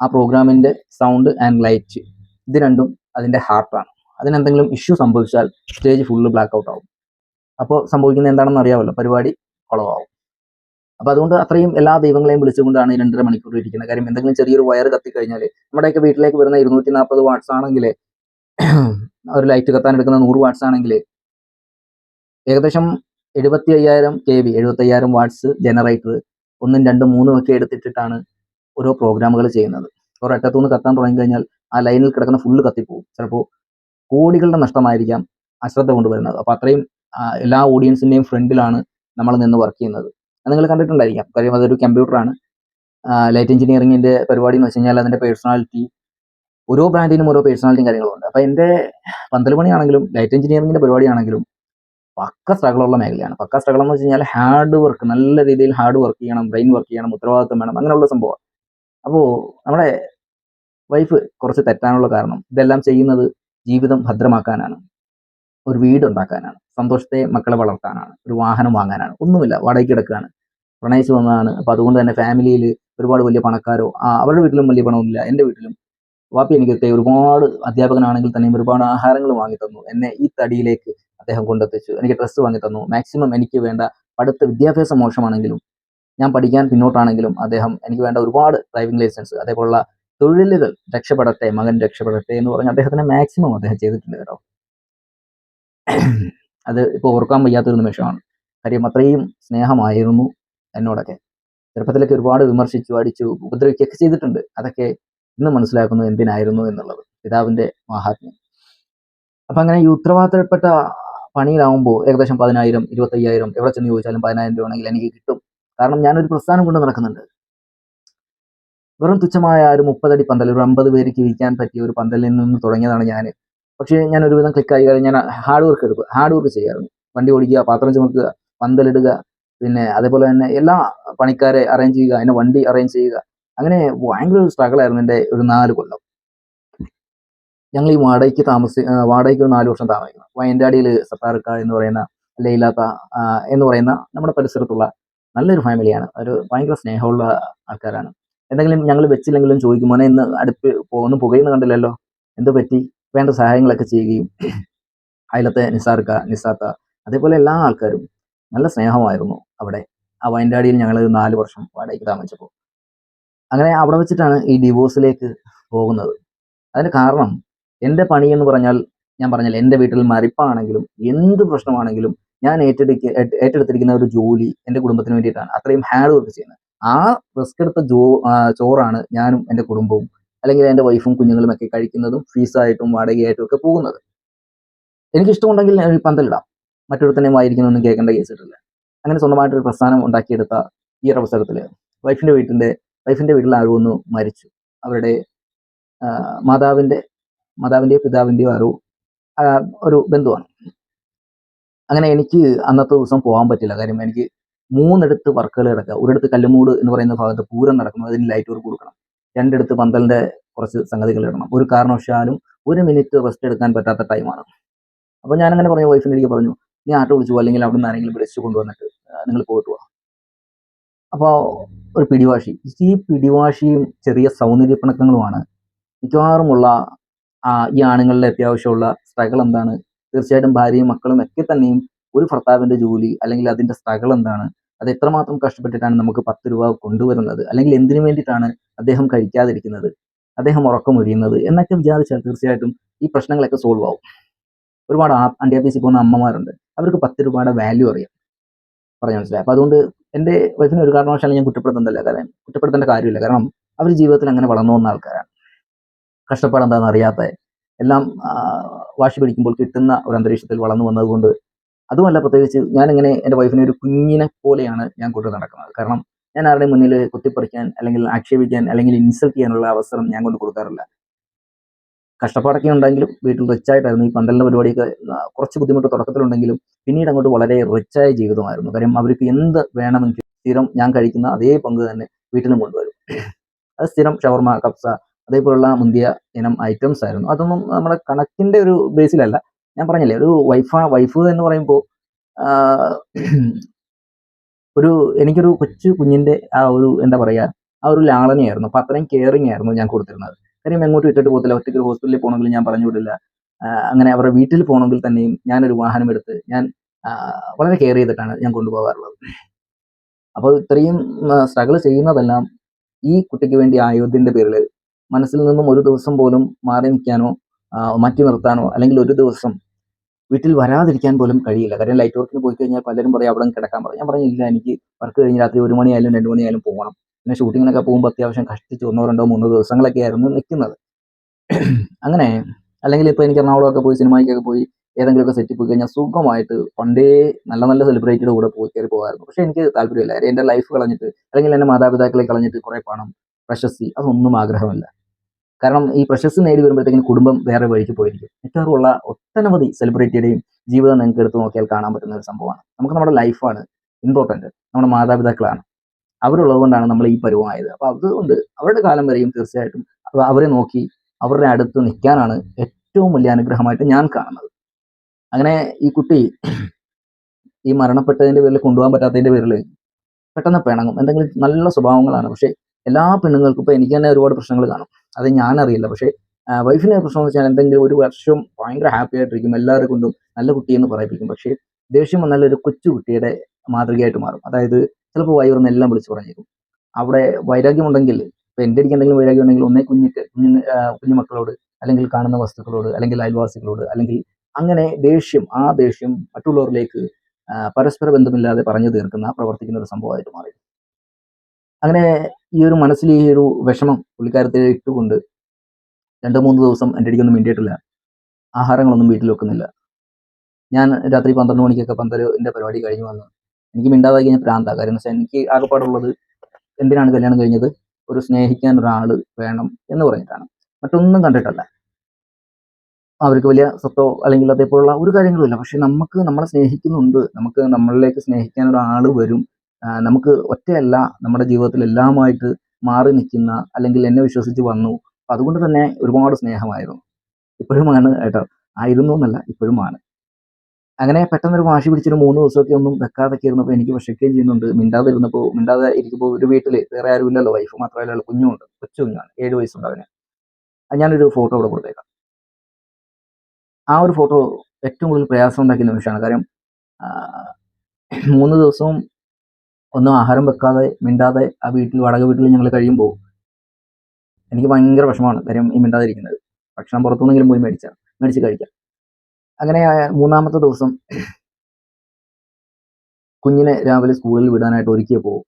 ആ പ്രോഗ്രാമിന്റെ സൗണ്ട് ആൻഡ് ലൈറ്റ് ഇത് രണ്ടും അതിന്റെ ഹാർട്ടാണ് അതിനെന്തെങ്കിലും ഇഷ്യൂ സംഭവിച്ചാൽ സ്റ്റേജ് ഫുള്ള് ബ്ലാക്ക് ഔട്ട് ആവും. അപ്പോൾ സംഭവിക്കുന്നത് എന്താണെന്ന് അറിയാമല്ലോ? പരിപാടി കുളവാകും അപ്പോൾ അതുകൊണ്ട് അത്രയും എല്ലാ ദൈവങ്ങളെയും വിളിച്ചുകൊണ്ടാണ് ഈ രണ്ടര മണിക്കൂർ ഇരിക്കുന്നത്. കാര്യം എന്തെങ്കിലും ചെറിയൊരു വയർ കത്തിക്കഴിഞ്ഞാൽ നമ്മുടെയൊക്കെ വീട്ടിലേക്ക് വരുന്ന ഇരുന്നൂറ്റി നാൽപ്പത് വാട്ട്സ് ആണെങ്കിൽ ഒരു ലൈറ്റ് കത്താൻ എടുക്കുന്ന നൂറ് വാട്ട്സ് ആണെങ്കിൽ ഏകദേശം എഴുപത്തി അയ്യായിരം കെ വി എഴുപത്തി അയ്യായിരം വാട്ട്സ് ജനറേറ്റർ ഒന്നും രണ്ടും മൂന്നും ഒക്കെ എടുത്തിട്ടിട്ടാണ് ഓരോ പ്രോഗ്രാമുകൾ ചെയ്യുന്നത്. ഒരു ഒരറ്റത്തുനിന്ന് കത്താൻ തുടങ്ങി കഴിഞ്ഞാൽ ആ ലൈനിൽ കിടക്കുന്ന ഫുള്ള് കത്തിപ്പോവും. ചിലപ്പോൾ കോടികളുടെ നഷ്ടമായിരിക്കാം അശ്രദ്ധ കൊണ്ടുവരുന്നത്. അപ്പോൾ അത്രയും എല്ലാ ഓഡിയൻസിന്റെയും ഫ്രണ്ടിലാണ് നമ്മൾ നിന്ന് വർക്ക് ചെയ്യുന്നത്. അത് നിങ്ങൾ കണ്ടിട്ടുണ്ടായിരിക്കാം. കാര്യം അതൊരു കമ്പ്യൂട്ടറാണ് ലൈറ്റ് എഞ്ചിനീയറിങ്ങിന്റെ പരിപാടി എന്ന് വെച്ച് കഴിഞ്ഞാൽ അതിന്റെ പേഴ്സണാലിറ്റി ഓരോ ബ്രാൻഡിനും ഓരോ പേഴ്സണാലിറ്റിയും കാര്യങ്ങളുണ്ട് എന്റെ എന്റെ പന്തൽ പണിയാണെങ്കിലും ലൈറ്റ് എഞ്ചിനീയറിംഗിന്റെ പരിപാടിയാണെങ്കിലും പക്ക സ്ട്രഗിളുള്ള മേഖലയാണ്. പക്ക സ്ട്രഗിൾ എന്ന് വെച്ച് കഴിഞ്ഞാൽ ഹാർഡ് വർക്ക് നല്ല രീതിയിൽ ഹാർഡ് വർക്ക് ചെയ്യണം ബ്രെയിൻ വർക്ക് ചെയ്യണം ഉത്തരവാദിത്വം വേണം അങ്ങനെയുള്ള സംഭവം അപ്പോൾ നമ്മുടെ വൈഫ് കുറച്ച് തെറ്റാനുള്ള കാരണം ഇതെല്ലാം ചെയ്യുന്നത് ജീവിതം ഭദ്രമാക്കാനാണ്. ഒരു വീട് ഉണ്ടാക്കാനാണ്. സന്തോഷത്തെ മക്കളെ വളർത്താനാണ്. ഒരു വാഹനം വാങ്ങാനാണ്. ഒന്നുമില്ല. വാടകയ്ക്ക് കിടക്കുകയാണ് പ്രണയിച്ചു വന്നതാണ്. അപ്പോൾ അതുകൊണ്ട് തന്നെ ഫാമിലിയിൽ ഒരുപാട് വലിയ പണക്കാരോ അവരുടെ വീട്ടിലും വലിയ പണമൊന്നുമില്ല. എന്റെ വീട്ടിലും വാപ്പി എനിക്കൊക്കെ ഒരുപാട് അധ്യാപകനാണെങ്കിൽ തന്നെയും ഒരുപാട് ആഹാരങ്ങൾ വാങ്ങി തന്നു. എന്നെ ഈ തടിയിലേക്ക് അദ്ദേഹം കൊണ്ടെത്തിച്ചു. എനിക്ക് ഡ്രസ്സ് വാങ്ങി തന്നു. മാക്സിമം എനിക്ക് വേണ്ട അടുത്ത വിദ്യാഭ്യാസം മോശമാണെങ്കിലും ഞാൻ പഠിക്കാൻ പിന്നോട്ടാണെങ്കിലും അദ്ദേഹം എനിക്ക് വേണ്ട ഒരുപാട് ഡ്രൈവിംഗ് ലൈസൻസ് അതേപോലുള്ള തൊഴിലുകൾ രക്ഷപ്പെടട്ടെ മകൻ രക്ഷപ്പെടട്ടെ എന്ന് പറഞ്ഞ് അദ്ദേഹത്തിന് മാക്സിമം അദ്ദേഹം ചെയ്തിട്ടുണ്ട് കേട്ടോ. അത് ഇപ്പോൾ ഓർക്കാൻ വയ്യാത്തൊരു നിമിഷമാണ്. കാര്യം അത്രയും സ്നേഹമായിരുന്നു എന്നോടൊക്കെ. ചെറുപ്പത്തിലൊക്കെ ഒരുപാട് വിമർശിച്ചു അടിച്ചു ഉപദ്രവിക്കുകയൊക്കെ ചെയ്തിട്ടുണ്ട്. അതൊക്കെ ഇന്ന് മനസ്സിലാക്കുന്നു എന്തിനായിരുന്നു എന്നുള്ളത്. പിതാവിന്റെ മഹാത്മ്യം അപ്പൊ അങ്ങനെ ഈ ഉത്തരവാദിത്തപ്പെട്ട പണിയിലാവുമ്പോൾ ഏകദേശം പതിനായിരം ഇരുപത്തയ്യായിരം എവിടെ ചെന്ന് ചോദിച്ചാലും പതിനായിരം രൂപ ആണെങ്കിൽ എനിക്ക് കിട്ടും. കാരണം ഞാനൊരു പ്രസ്ഥാനം കൊണ്ട് നടക്കുന്നുണ്ട്. വെറും തുച്ഛമായ ഒരു മുപ്പതടി പന്തൽ ഒരു അമ്പത് പേർക്ക് ഇരിക്കാൻ പറ്റിയ ഒരു പന്തലിൽ നിന്ന് തുടങ്ങിയതാണ് ഞാൻ. പക്ഷേ ഞാൻ ഒരുവിധം ക്ലിക്കായി കഴിഞ്ഞാൽ ഞാൻ ഹാർഡ് വർക്ക് എടുക്കുക ഹാർഡ് വർക്ക് ചെയ്യാറുണ്ട്. വണ്ടി ഓടിക്കുക പാത്രം ചുമക്കുക പന്തലിടുക പിന്നെ അതേപോലെ തന്നെ എല്ലാ പണിക്കാരെ അറേഞ്ച് ചെയ്യുക അതിനെ വണ്ടി അറേഞ്ച് ചെയ്യുക. അങ്ങനെ ഭയങ്കര ഒരു സ്ട്രഗിൾ ആയിരുന്നു എന്റെ ഒരു നാല് കൊല്ലം. ഞങ്ങൾ ഈ വാടകയ്ക്ക് താമസി വാടകയ്ക്ക് ഒരു നാല് വർഷം താമസിക്കുന്നു. വയനാടിയിൽ സത്താർക്ക എന്ന് പറയുന്ന ലൈലാത്ത എന്ന് പറയുന്ന നമ്മുടെ പരിസരത്തുള്ള നല്ലൊരു ഫാമിലിയാണ് ഒരു ഭയങ്കര സ്നേഹമുള്ള ആൾക്കാരാണ്. എന്തെങ്കിലും ഞങ്ങൾ വെച്ചില്ലെങ്കിലും ചോദിക്കും മോനെ ഇന്ന് അടുപ്പ് പോകുന്നു പുകയുന്ന കണ്ടില്ലല്ലോ? എന്ത് പറ്റി? വേണ്ട സഹായങ്ങളൊക്കെ ചെയ്യുകയും അതിലത്തെ നിസാർക്ക നിസാത്ത അതേപോലെ എല്ലാ ആൾക്കാരും നല്ല സ്നേഹമായിരുന്നു അവിടെ. ആ വയനാടിയിൽ ഞങ്ങൾ നാല് വർഷം വാടകയ്ക്ക് താമസിച്ചപ്പോൾ. അങ്ങനെ അവിടെ വെച്ചിട്ടാണ് ഈ ഡിവോഴ്സിലേക്ക് പോകുന്നത്. അതിന് കാരണം എന്റെ പണി എന്ന് പറഞ്ഞാൽ ഞാൻ പറഞ്ഞാൽ എന്റെ വീട്ടിൽ മരിപ്പാണെങ്കിലും എന്ത് പ്രശ്നമാണെങ്കിലും ഞാൻ ഏറ്റെടുക്ക ഏറ്റെടുത്തിരിക്കുന്ന ഒരു ജോലി എന്റെ കുടുംബത്തിന് വേണ്ടിയിട്ടാണ്. അത്രയും ഹാർഡ് വർക്ക് ചെയ്യുന്നത്. ആ റിസ്ക് എടുത്ത ജോ ചോറാണ് ഞാനും എന്റെ കുടുംബവും അല്ലെങ്കിൽ എന്റെ വൈഫും കുഞ്ഞുങ്ങളും ഒക്കെ കഴിക്കുന്നതും ഫീസായിട്ടും വാടകയായിട്ടും ഒക്കെ പോകുന്നത്. എനിക്കിഷ്ടമുണ്ടെങ്കിൽ ഞാൻ ഈ പന്തലിടാം. മറ്റൊരുത്തനെ വായിരിക്കുന്നൊന്നും കേൾക്കേണ്ട കേസിട്ടില്ല അങ്ങനെ സ്വന്തമായിട്ടൊരു പ്രസ്ഥാനം ഉണ്ടാക്കിയെടുത്ത ഈ ഒരു അവസരത്തിൽ വൈഫിന്റെ വീട്ടിന്റെ വൈഫിന്റെ വീട്ടിൽ ആരോ ഒന്ന് മരിച്ചു അവരുടെ മാതാവിന്റെ മാതാവിന്റെയോ പിതാവിന്റെയോ ആരോ ഒരു ബന്ധുവാണ്. അങ്ങനെ എനിക്ക് അന്നത്തെ ദിവസം പോകാൻ പറ്റില്ല. കാര്യം എനിക്ക് മൂന്നിടത്ത് വർക്കുകൾ കിടക്കുക ഒരിടത്ത് കല്ലുമൂട് എന്ന് പറയുന്ന ഭാഗത്ത് പൂരം നടക്കുന്നു അതിന് ലൈറ്റ് വർക്ക് കൊടുക്കണം. രണ്ടിടത്ത് പന്തലിന്റെ കുറച്ച് സംഗതികൾ ഇടണം. ഒരു കാരണവശാലും ഒരു മിനിറ്റ് റെസ്റ്റ് എടുക്കാൻ പറ്റാത്ത ടൈമാണ് അപ്പോൾ ഞാനങ്ങനെ പറഞ്ഞു വൈഫിന്റെ എനിക്ക് പറഞ്ഞു നീ ആട്ടോ വിളിച്ചു അല്ലെങ്കിൽ അവിടെ നിന്ന് ആരെങ്കിലും വിളിച്ചു കൊണ്ടുവന്നിട്ട് നിങ്ങൾ പോയിട്ട് പോവാ അപ്പോൾ ഒരു പിടിവാശി. ഈ പിടിവാശിയും ചെറിയ സൗന്ദര്യ പിണക്കങ്ങളുമാണ് മിക്കവാറുമുള്ള ഈ ആണുങ്ങളുടെ അത്യാവശ്യമുള്ള സ്ട്രഗിൾ എന്താണ് തീർച്ചയായിട്ടും ഭാര്യയും മക്കളും ഒക്കെ തന്നെയും ഒരു ഭർത്താവിന്റെ ജോലി അല്ലെങ്കിൽ അതിന്റെ സ്ട്രഗിൾ എന്താണ് അത് എത്രമാത്രം കഷ്ടപ്പെട്ടിട്ടാണ് നമുക്ക് പത്ത് രൂപ കൊണ്ടുവരുന്നത്? അല്ലെങ്കിൽ എന്തിനു വേണ്ടിയിട്ടാണ് അദ്ദേഹം കഴിക്കാതിരിക്കുന്നത്? അദ്ദേഹം ഉറക്കമൊഴിയുന്നത് എന്നൊക്കെ വിചാരിച്ചാൽ തീർച്ചയായിട്ടും ഈ പ്രശ്നങ്ങളൊക്കെ സോൾവ് ആവും. ഒരുപാട് അന്ത്യാഭ്യാസി പോകുന്ന അമ്മമാരുണ്ട്. അവർക്ക് പത്ത് രൂപയുടെ വാല്യൂ അറിയാം. പറഞ്ഞു മനസ്സിലായി? അപ്പോൾ അതുകൊണ്ട് എന്റെ വൈഫിനെ ഒരു കാരണവശാലും ഞാൻ കുറ്റപ്പെടുത്തുന്നില്ല കാര്യം കുറ്റപ്പെടുത്തേണ്ട കാര്യമില്ല. കാരണം അവർ ജീവിതത്തിൽ അങ്ങനെ വളർന്നു വന്ന ആൾക്കാരാണ്. കഷ്ടപ്പാട് എന്താണെന്ന് അറിയാത്ത എല്ലാം വാശി പിടിക്കുമ്പോൾ കിട്ടുന്ന ഒരു അന്തരീക്ഷത്തിൽ വളർന്നു വന്നതുകൊണ്ട് അതുമല്ല പ്രത്യേകിച്ച് ഞാനിങ്ങനെ എന്റെ വൈഫിനെ ഒരു കുഞ്ഞിനെ പോലെയാണ് ഞാൻ കൊണ്ടു നടക്കുന്നത്. കാരണം ഞാൻ ആരുടെ മുന്നിൽ കുത്തിപ്പറിക്കാൻ അല്ലെങ്കിൽ ആക്ഷേപിക്കാൻ അല്ലെങ്കിൽ ഇൻസൾട്ട് ചെയ്യാനുള്ള അവസരം ഞാൻ കൊണ്ട് കൊടുക്കാറില്ല. കഷ്ടപ്പാടൊക്കെ ഉണ്ടെങ്കിലും വീട്ടിൽ റിച്ചായിട്ടായിരുന്നു ഈ പന്തലിന്റെ പരിപാടിയൊക്കെ കുറച്ച് ബുദ്ധിമുട്ട് തുടക്കത്തിലുണ്ടെങ്കിലും പിന്നീട് അങ്ങോട്ട് വളരെ റിച്ചായ ജീവിതമായിരുന്നു. കാര്യം അവർക്ക് എന്ത് വേണമെങ്കിൽ സ്ഥിരം ഞാൻ കഴിക്കുന്ന അതേ പങ്ക് തന്നെ വീട്ടിലും കൊണ്ടുവരും. അത് സ്ഥിരം ഷവർമ കപ്സ അതേപോലുള്ള മുന്തിയ ഇനം ഐറ്റംസ് ആയിരുന്നു. അതൊന്നും നമ്മുടെ കണക്കിന്റെ ഒരു ബേസിലല്ല ഞാൻ പറഞ്ഞില്ലേ ഒരു വൈഫ വൈഫ് എന്ന് പറയുമ്പോൾ ഒരു എനിക്കൊരു കൊച്ചു കുഞ്ഞിന്റെ ആ ഒരു എന്താ പറയുക ആ ഒരു ലാളനയായിരുന്നു. അപ്പൊ അത്രയും കെയറിങ് ആയിരുന്നു ഞാൻ കൊടുത്തിരുന്നത്. കാര്യം എങ്ങോട്ടും ഇട്ടിട്ട് പോകത്തില്ല. ഒറ്റയ്ക്ക് ഒരു ഹോസ്പിറ്റലിൽ പോകണമെങ്കിൽ ഞാൻ പറഞ്ഞു വിടില്ല. അങ്ങനെ അവരുടെ വീട്ടിൽ പോകണമെങ്കിൽ തന്നെയും ഞാനൊരു വാഹനം എടുത്ത് ഞാൻ വളരെ കെയർ ചെയ്തിട്ടാണ് ഞാൻ കൊണ്ടുപോകാറുള്ളത്. അപ്പോൾ ഇത്രയും സ്ട്രഗിൾ ചെയ്യുന്നതെല്ലാം ഈ കുട്ടിക്ക് വേണ്ടി ആയോധ്യന്റെ പേരിൽ മനസ്സിൽ നിന്നും ഒരു ദിവസം പോലും മാറി നിൽക്കാനോ മാറ്റി നിർത്താനോ അല്ലെങ്കിൽ ഒരു ദിവസം വീട്ടിൽ വരാതിരിക്കാൻ പോലും കഴിയില്ല. കാരണം ലൈറ്റ് വർക്കിന് പോയി കഴിഞ്ഞാൽ പലരും പറയും അവിടെ കിടക്കാൻ പറയും. ഞാൻ പറഞ്ഞില്ല എനിക്ക് വർക്ക് കഴിഞ്ഞ് രാത്രി ഒരു മണിയായാലും രണ്ട് മണിയായാലും പോകണം. പിന്നെ ഷൂട്ടിങ്ങിനൊക്കെ പോകുമ്പോൾ അത്യാവശ്യം കഷ്ടിച്ച് ഒന്നോ രണ്ടോ മൂന്നോ ദിവസങ്ങളൊക്കെ ആയിരുന്നു നിൽക്കുന്നത് അങ്ങനെ അല്ലെങ്കിൽ ഇപ്പോൾ എനിക്ക് എറണാകുളമൊക്കെ പോയി സിനിമയ്ക്കൊക്കെ പോയി ഏതെങ്കിലുമൊക്കെ സെറ്റിൽ പോയി കഴിഞ്ഞാൽ സുഖമായിട്ട് പണ്ടേ നല്ല നല്ല സെലിബ്രിറ്റിയുടെ കൂടെ പോയി കയറി പോകാമായിരുന്നു. പക്ഷേ എനിക്ക് താല്പര്യമില്ല. എന്റെ ലൈഫ് കളഞ്ഞിട്ട് അല്ലെങ്കിൽ എന്റെ മാതാപിതാക്കളെ കളഞ്ഞിട്ട് കുറേ പണം പ്രശസ്തി അതൊന്നും ആഗ്രഹമില്ല. കാരണം ഈ പ്രശസ്തി നേടി വരുമ്പോഴത്തേക്കും കുടുംബം വേറെ വഴിക്ക് പോയിരിക്കും. മിക്കവാറുമുള്ള ഒട്ടനവധി സെലിബ്രിറ്റിയുടെയും ജീവിതം നിങ്ങൾക്ക് എടുത്തു നോക്കിയാൽ കാണാൻ പറ്റുന്ന ഒരു സംഭവമാണ്. നമുക്ക് നമ്മുടെ ലൈഫാണ് ഇമ്പോർട്ടന്റ് നമ്മുടെ മാതാപിതാക്കളാണ്. അവരുള്ളത് കൊണ്ടാണ് നമ്മൾ ഈ പരുവമായത്. അപ്പോൾ അതുകൊണ്ട് അവരുടെ കാലം വരെയും തീർച്ചയായിട്ടും അവരെ നോക്കി അവരുടെ അടുത്ത് നിൽക്കാനാണ് ഏറ്റവും വലിയ അനുഗ്രഹമായിട്ട് ഞാൻ കാണുന്നത്. അങ്ങനെ ഈ കുട്ടി ഈ മരണപ്പെട്ടതിന്റെ പേരിൽ കൊണ്ടുപോകാൻ പറ്റാത്തതിന്റെ പേരിൽ പെട്ടെന്ന് പിണങ്ങും. എന്തെങ്കിലും നല്ല സ്വഭാവങ്ങളാണ്. പക്ഷേ എല്ലാ പെണ്ണുങ്ങൾക്കും ഇപ്പൊ എനിക്ക് തന്നെ ഒരുപാട് പ്രശ്നങ്ങൾ കാണും. അത് ഞാൻ അറിയില്ല പക്ഷേ വൈഫിന് പ്രശ്നം എന്ന് വെച്ചാൽ എന്തെങ്കിലും ഒരു വർഷം ഭയങ്കര ഹാപ്പി ആയിട്ടിരിക്കും. എല്ലാവരെ കൊണ്ടും നല്ല കുട്ടിയെന്ന് പറയിപ്പിക്കും. പക്ഷേ ദേഷ്യം വന്നാൽ ഒരു കൊച്ചു കുട്ടിയുടെ മാതൃകയായിട്ട് മാറും. അതായത് ചിലപ്പോൾ വൈകുന്ന എല്ലാം വിളിച്ച് പറഞ്ഞേക്കും അവിടെ വൈരാഗ്യമുണ്ടെങ്കിൽ ഇപ്പൊ എന്റെ അടിക്ക് എന്തെങ്കിലും വൈരാഗ്യം ഉണ്ടെങ്കിൽ ഒന്നേ കുഞ്ഞിക്ക് കുഞ്ഞു കുഞ്ഞുമക്കളോട് അല്ലെങ്കിൽ കാണുന്ന വസ്തുക്കളോട് അല്ലെങ്കിൽ അയൽവാസികളോട് അല്ലെങ്കിൽ അങ്ങനെ ദേഷ്യം ആ ദേഷ്യം മറ്റുള്ളവരിലേക്ക് പരസ്പര ബന്ധമില്ലാതെ പറഞ്ഞു തീർക്കുന്ന പ്രവർത്തിക്കുന്ന ഒരു സംഭവമായിട്ട് മാറി. അങ്ങനെ ഈ ഒരു മനസ്സിൽ ഈ ഒരു വിഷമം പുള്ളിക്കാരത്തെ ഇട്ടുകൊണ്ട് രണ്ട് മൂന്ന് ദിവസം എന്റെ അടിക്കൊന്നും മിണ്ടിയിട്ടില്ല. ആഹാരങ്ങളൊന്നും വീട്ടിൽ വെക്കുന്നില്ല. ഞാൻ രാത്രി പന്ത്രണ്ട് മണിക്കൊക്കെ പന്തലിന്റെ പരിപാടി കഴിഞ്ഞു വന്ന് എനിക്ക് മിണ്ടാതെ കഴിഞ്ഞ പ്രാന്ത കാര്യം എന്ന് വെച്ചാൽ എനിക്ക് ആകെപ്പാടുള്ളത് എന്തിനാണ് കല്യാണം കഴിഞ്ഞത്? ഒരു സ്നേഹിക്കാൻ ഒരാൾ വേണം എന്ന് പറഞ്ഞിട്ടാണ്. മറ്റൊന്നും കണ്ടിട്ടല്ല. അവർക്ക് വലിയ സ്വത്തോ അല്ലെങ്കിൽ അതേപോലുള്ള ഒരു കാര്യങ്ങളുമില്ല പക്ഷെ നമുക്ക് നമ്മളെ സ്നേഹിക്കുന്നുണ്ട്. നമുക്ക് നമ്മളിലേക്ക് സ്നേഹിക്കാൻ ഒരാൾ വരും. നമുക്ക് ഒറ്റയല്ല. നമ്മുടെ ജീവിതത്തിൽ എല്ലാമായിട്ട് മാറി നിൽക്കുന്ന അല്ലെങ്കിൽ എന്നെ വിശ്വസിച്ച് വന്നു. അതുകൊണ്ട് തന്നെ ഒരുപാട് സ്നേഹമായിരുന്നു. ഇപ്പോഴുമാണ് കേട്ടോ. ആയിരുന്നു എന്നല്ല ഇപ്പോഴുമാണ് അങ്ങനെ പെട്ടെന്നൊരു വാശി പിടിച്ചൊരു മൂന്ന് ദിവസമൊക്കെ ഒന്നും വെക്കാതൊക്കെ ഇരുന്നപ്പോൾ എനിക്ക് വിഷയ്ക്കുകയും ചെയ്യുന്നുണ്ട്. മിണ്ടാതെ ഇരുന്നപ്പോൾ മിണ്ടാതെ ഇരിക്കുമ്പോൾ ഒരു വീട്ടിൽ വേറെ ആരും ഇല്ലല്ലോ. വൈഫ് മാത്രമല്ല ഉള്ളൂ കുഞ്ഞുണ്ട് കൊച്ചു കുഞ്ഞാണ് ഏഴ് വയസ്സുണ്ട് അവന്. ഞാനൊരു ഫോട്ടോ ഇവിടെ കൊടുത്തേക്കാം. ആ ഒരു ഫോട്ടോ ഏറ്റവും കൂടുതൽ പ്രയാസം ഉണ്ടാക്കിയ നിമിഷമാണ്. കാരണം മൂന്ന് ദിവസവും ഒന്നും ആഹാരം വെക്കാതെ മിണ്ടാതെ ആ വീട്ടിൽ വടക വീട്ടിൽ ഞങ്ങൾ കഴിയുമ്പോൾ എനിക്ക് ഭയങ്കര വിഷമമാണ് കാര്യം ഈ മിണ്ടാതിരിക്കുന്നത്. ഭക്ഷണം പുറത്തുനിന്നെങ്കിലും പോയി മേടിച്ചാൽ മേടിച്ച് കഴിക്കാം. അങ്ങനെ മൂന്നാമത്തെ ദിവസം കുഞ്ഞിനെ രാവിലെ സ്കൂളിൽ വിടാനായിട്ട് ഒരുക്കിയപ്പോൾ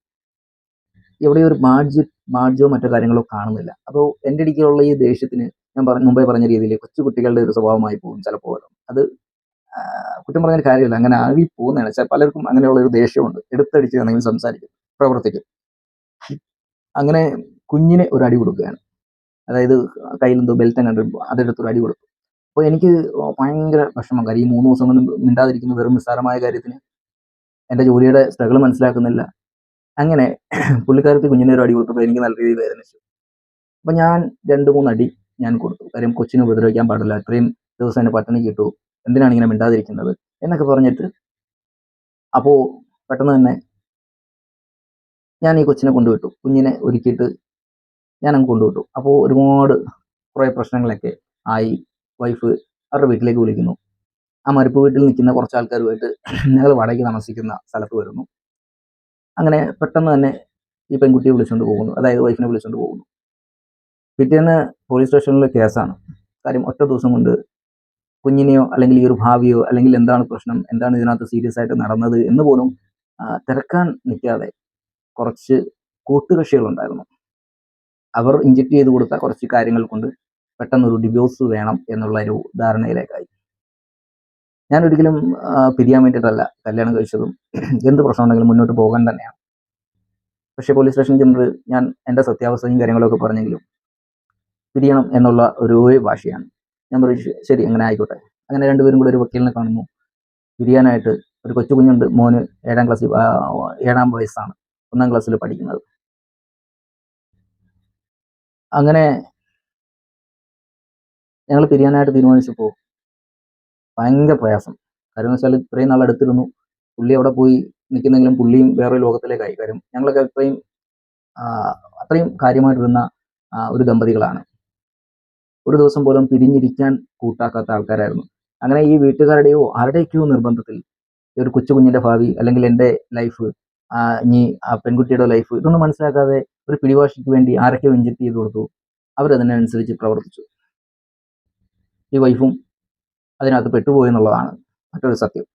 എവിടെ ഒരു ബാഡ്ജ് മാർജോ മറ്റോ കാര്യങ്ങളോ കാണുന്നില്ല. അപ്പോൾ എന്റെ ഇടയ്ക്കുള്ള ഈ ദേഷ്യത്തിന് ഞാൻ പറഞ്ഞ മുമ്പേ പറഞ്ഞ രീതിയിൽ കൊച്ചു കുട്ടികളുടെ ഒരു സ്വഭാവമായി പോകും ചിലപ്പോൾ. അത് കുറ്റം പറഞ്ഞൊരു കാര്യമില്ല. അങ്ങനെ ആകി പോകുന്നതാണ്. ചില പലർക്കും അങ്ങനെയുള്ള ഒരു ദേഷ്യമുണ്ട്. എടുത്തടിച്ച് എന്തെങ്കിലും സംസാരിക്കും പ്രവർത്തിക്കും. അങ്ങനെ കുഞ്ഞിനെ ഒരു അടി കൊടുക്കുകയാണ്. അതായത് കയ്യിലെന്തോ ബെൽറ്റ് അങ്ങനെ അതെടുത്ത് ഒരു അടി കൊടുത്തു. അപ്പോൾ എനിക്ക് ഭയങ്കര വിഷമം. കാര്യം ഈ മൂന്ന് ദിവസം കൊണ്ട് മിണ്ടാതിരിക്കുന്ന വെറും നിസ്സാരമായ കാര്യത്തിന് എന്റെ ജോലിയുടെ സ്ട്രഗിൾ മനസ്സിലാക്കുന്നില്ല. അങ്ങനെ പുള്ളിക്കാരത്തി കുഞ്ഞിനെ ഒരു അടി കൊടുത്തപ്പോൾ എനിക്ക് നല്ല രീതിയിൽ വേദനിച്ചു. അപ്പം ഞാൻ രണ്ട് മൂന്ന് അടി ഞാൻ കൊടുത്തു. കാര്യം കൊച്ചിനെ ഉപദ്രവിക്കാൻ പാടില്ല. ഇത്രയും ദിവസം എന്നെ പട്ടിണി കിട്ടു. എന്തിനാണ് ഇങ്ങനെ മിണ്ടാതിരിക്കുന്നത്? എന്നൊക്കെ പറഞ്ഞിട്ട് അപ്പോൾ പെട്ടെന്ന് തന്നെ ഞാൻ ഈ കൊച്ചിനെ കൊണ്ടുവിട്ടു. കുഞ്ഞിനെ ഒരുക്കിയിട്ട് ഞാൻ അങ്ങ് കൊണ്ടുവിട്ടു. അപ്പോൾ ഒരുപാട് കുറേ പ്രശ്നങ്ങളൊക്കെ ആയി. വൈഫ് അവരുടെ വീട്ടിലേക്ക് വിളിക്കുന്നു. ആ മരുപ്പ് വീട്ടിൽ നിൽക്കുന്ന കുറച്ച് ആൾക്കാരുമായിട്ട് ഞങ്ങൾ വടകി താമസിക്കുന്ന സ്ഥലത്ത് വരുന്നു. അങ്ങനെ പെട്ടെന്ന് തന്നെ ഈ പെൺകുട്ടിയെ വിളിച്ചുകൊണ്ട് പോകുന്നു. അതായത് വൈഫിനെ വിളിച്ചുകൊണ്ട് പോകുന്നു. പിറ്റേന്ന് പോലീസ് സ്റ്റേഷനിൽ കേസാണ്. കാര്യം ഒറ്റ ദിവസം കൊണ്ട് കുഞ്ഞിനെയോ അല്ലെങ്കിൽ ഈ ഒരു ഭാവിയോ അല്ലെങ്കിൽ എന്താണ് പ്രശ്നം? എന്താണ് ഇതിനകത്ത് സീരിയസ് ആയിട്ട് നടന്നത് എന്ന് പോലും തിരക്കാൻ നിൽക്കാതെ കുറച്ച് കൂട്ടുകക്ഷികളുണ്ടായിരുന്നു അവർ ഇഞ്ചക്ട് ചെയ്ത് കൊടുത്ത കുറച്ച് കാര്യങ്ങൾ കൊണ്ട് പെട്ടെന്ന് ഒരു ഡിവോഴ്സ് വേണം എന്നുള്ള ഒരു ധാരണയിലേക്കായി. ഞാൻ ഒരിക്കലും പിരിയാൻ വേണ്ടിയിട്ടല്ല കല്യാണം കഴിച്ചതും എന്ത് പ്രശ്നം ഉണ്ടെങ്കിലും മുന്നോട്ട് പോകാൻ തന്നെയാണ്. പക്ഷേ പോലീസ് സ്റ്റേഷൻ ചെന്നിട്ട് ഞാൻ എന്റെ സത്യാവസ്ഥയും കാര്യങ്ങളൊക്കെ പറഞ്ഞെങ്കിലും പിരിയണം എന്നുള്ള ഒരു ഭാഷയാണ്. ഞാൻ പറയും ശരി അങ്ങനെ ആയിക്കോട്ടെ. അങ്ങനെ രണ്ടുപേരും കൂടെ ഒരു വക്കീലിനെ കാണുന്നു. പിരിയാനായിട്ട് ഒരു കൊച്ചു കുഞ്ഞുണ്ട് മോന് ഏഴാം ക്ലാസ്സിൽ ഏഴാം വയസ്സാണ് ഒന്നാം ക്ലാസ്സിൽ പഠിക്കുന്നത്. അങ്ങനെ ഞങ്ങൾ പിരിയാനായിട്ട് തീരുമാനിച്ചപ്പോൾ ഭയങ്കര പ്രയാസം. കാര്യം വെച്ചാൽ ഇത്രയും നാൾ അടുത്തിരുന്നു. പുള്ളി അവിടെ പോയി നിൽക്കുന്നെങ്കിലും പുള്ളിയും വേറെ ലോകത്തിലേക്കായി. കാര്യം ഞങ്ങളൊക്കെ അത്രയും ആ, അത്രയും കാര്യമായിട്ടിരുന്ന ഒരു ദമ്പതികളാണ്. ഒരു ദിവസം പോലും പിരിഞ്ഞിരിക്കാൻ കൂട്ടാക്കാത്ത ആൾക്കാരായിരുന്നു. അങ്ങനെ ഈ വീട്ടുകാരുടെയോ ആരുടെയൊക്കെയോ നിർബന്ധത്തിൽ ഈ ഒരു കൊച്ചു കുഞ്ഞിന്റെ ഭാവി അല്ലെങ്കിൽ എന്റെ ലൈഫ് ഇനി ആ പെൺകുട്ടിയുടെ ലൈഫ് ഇതൊന്നും മനസ്സിലാക്കാതെ ഒരു പിടിവാശിക്ക് വേണ്ടി ആരൊക്കെയോ ഇഞ്ചക്ട് ചെയ്ത് കൊടുത്തു. അവരതിനനുസരിച്ച് പ്രവർത്തിച്ചു. ഈ വൈഫും അതിനകത്ത് പെട്ടുപോയി എന്നുള്ളതാണ് മറ്റൊരു സത്യം.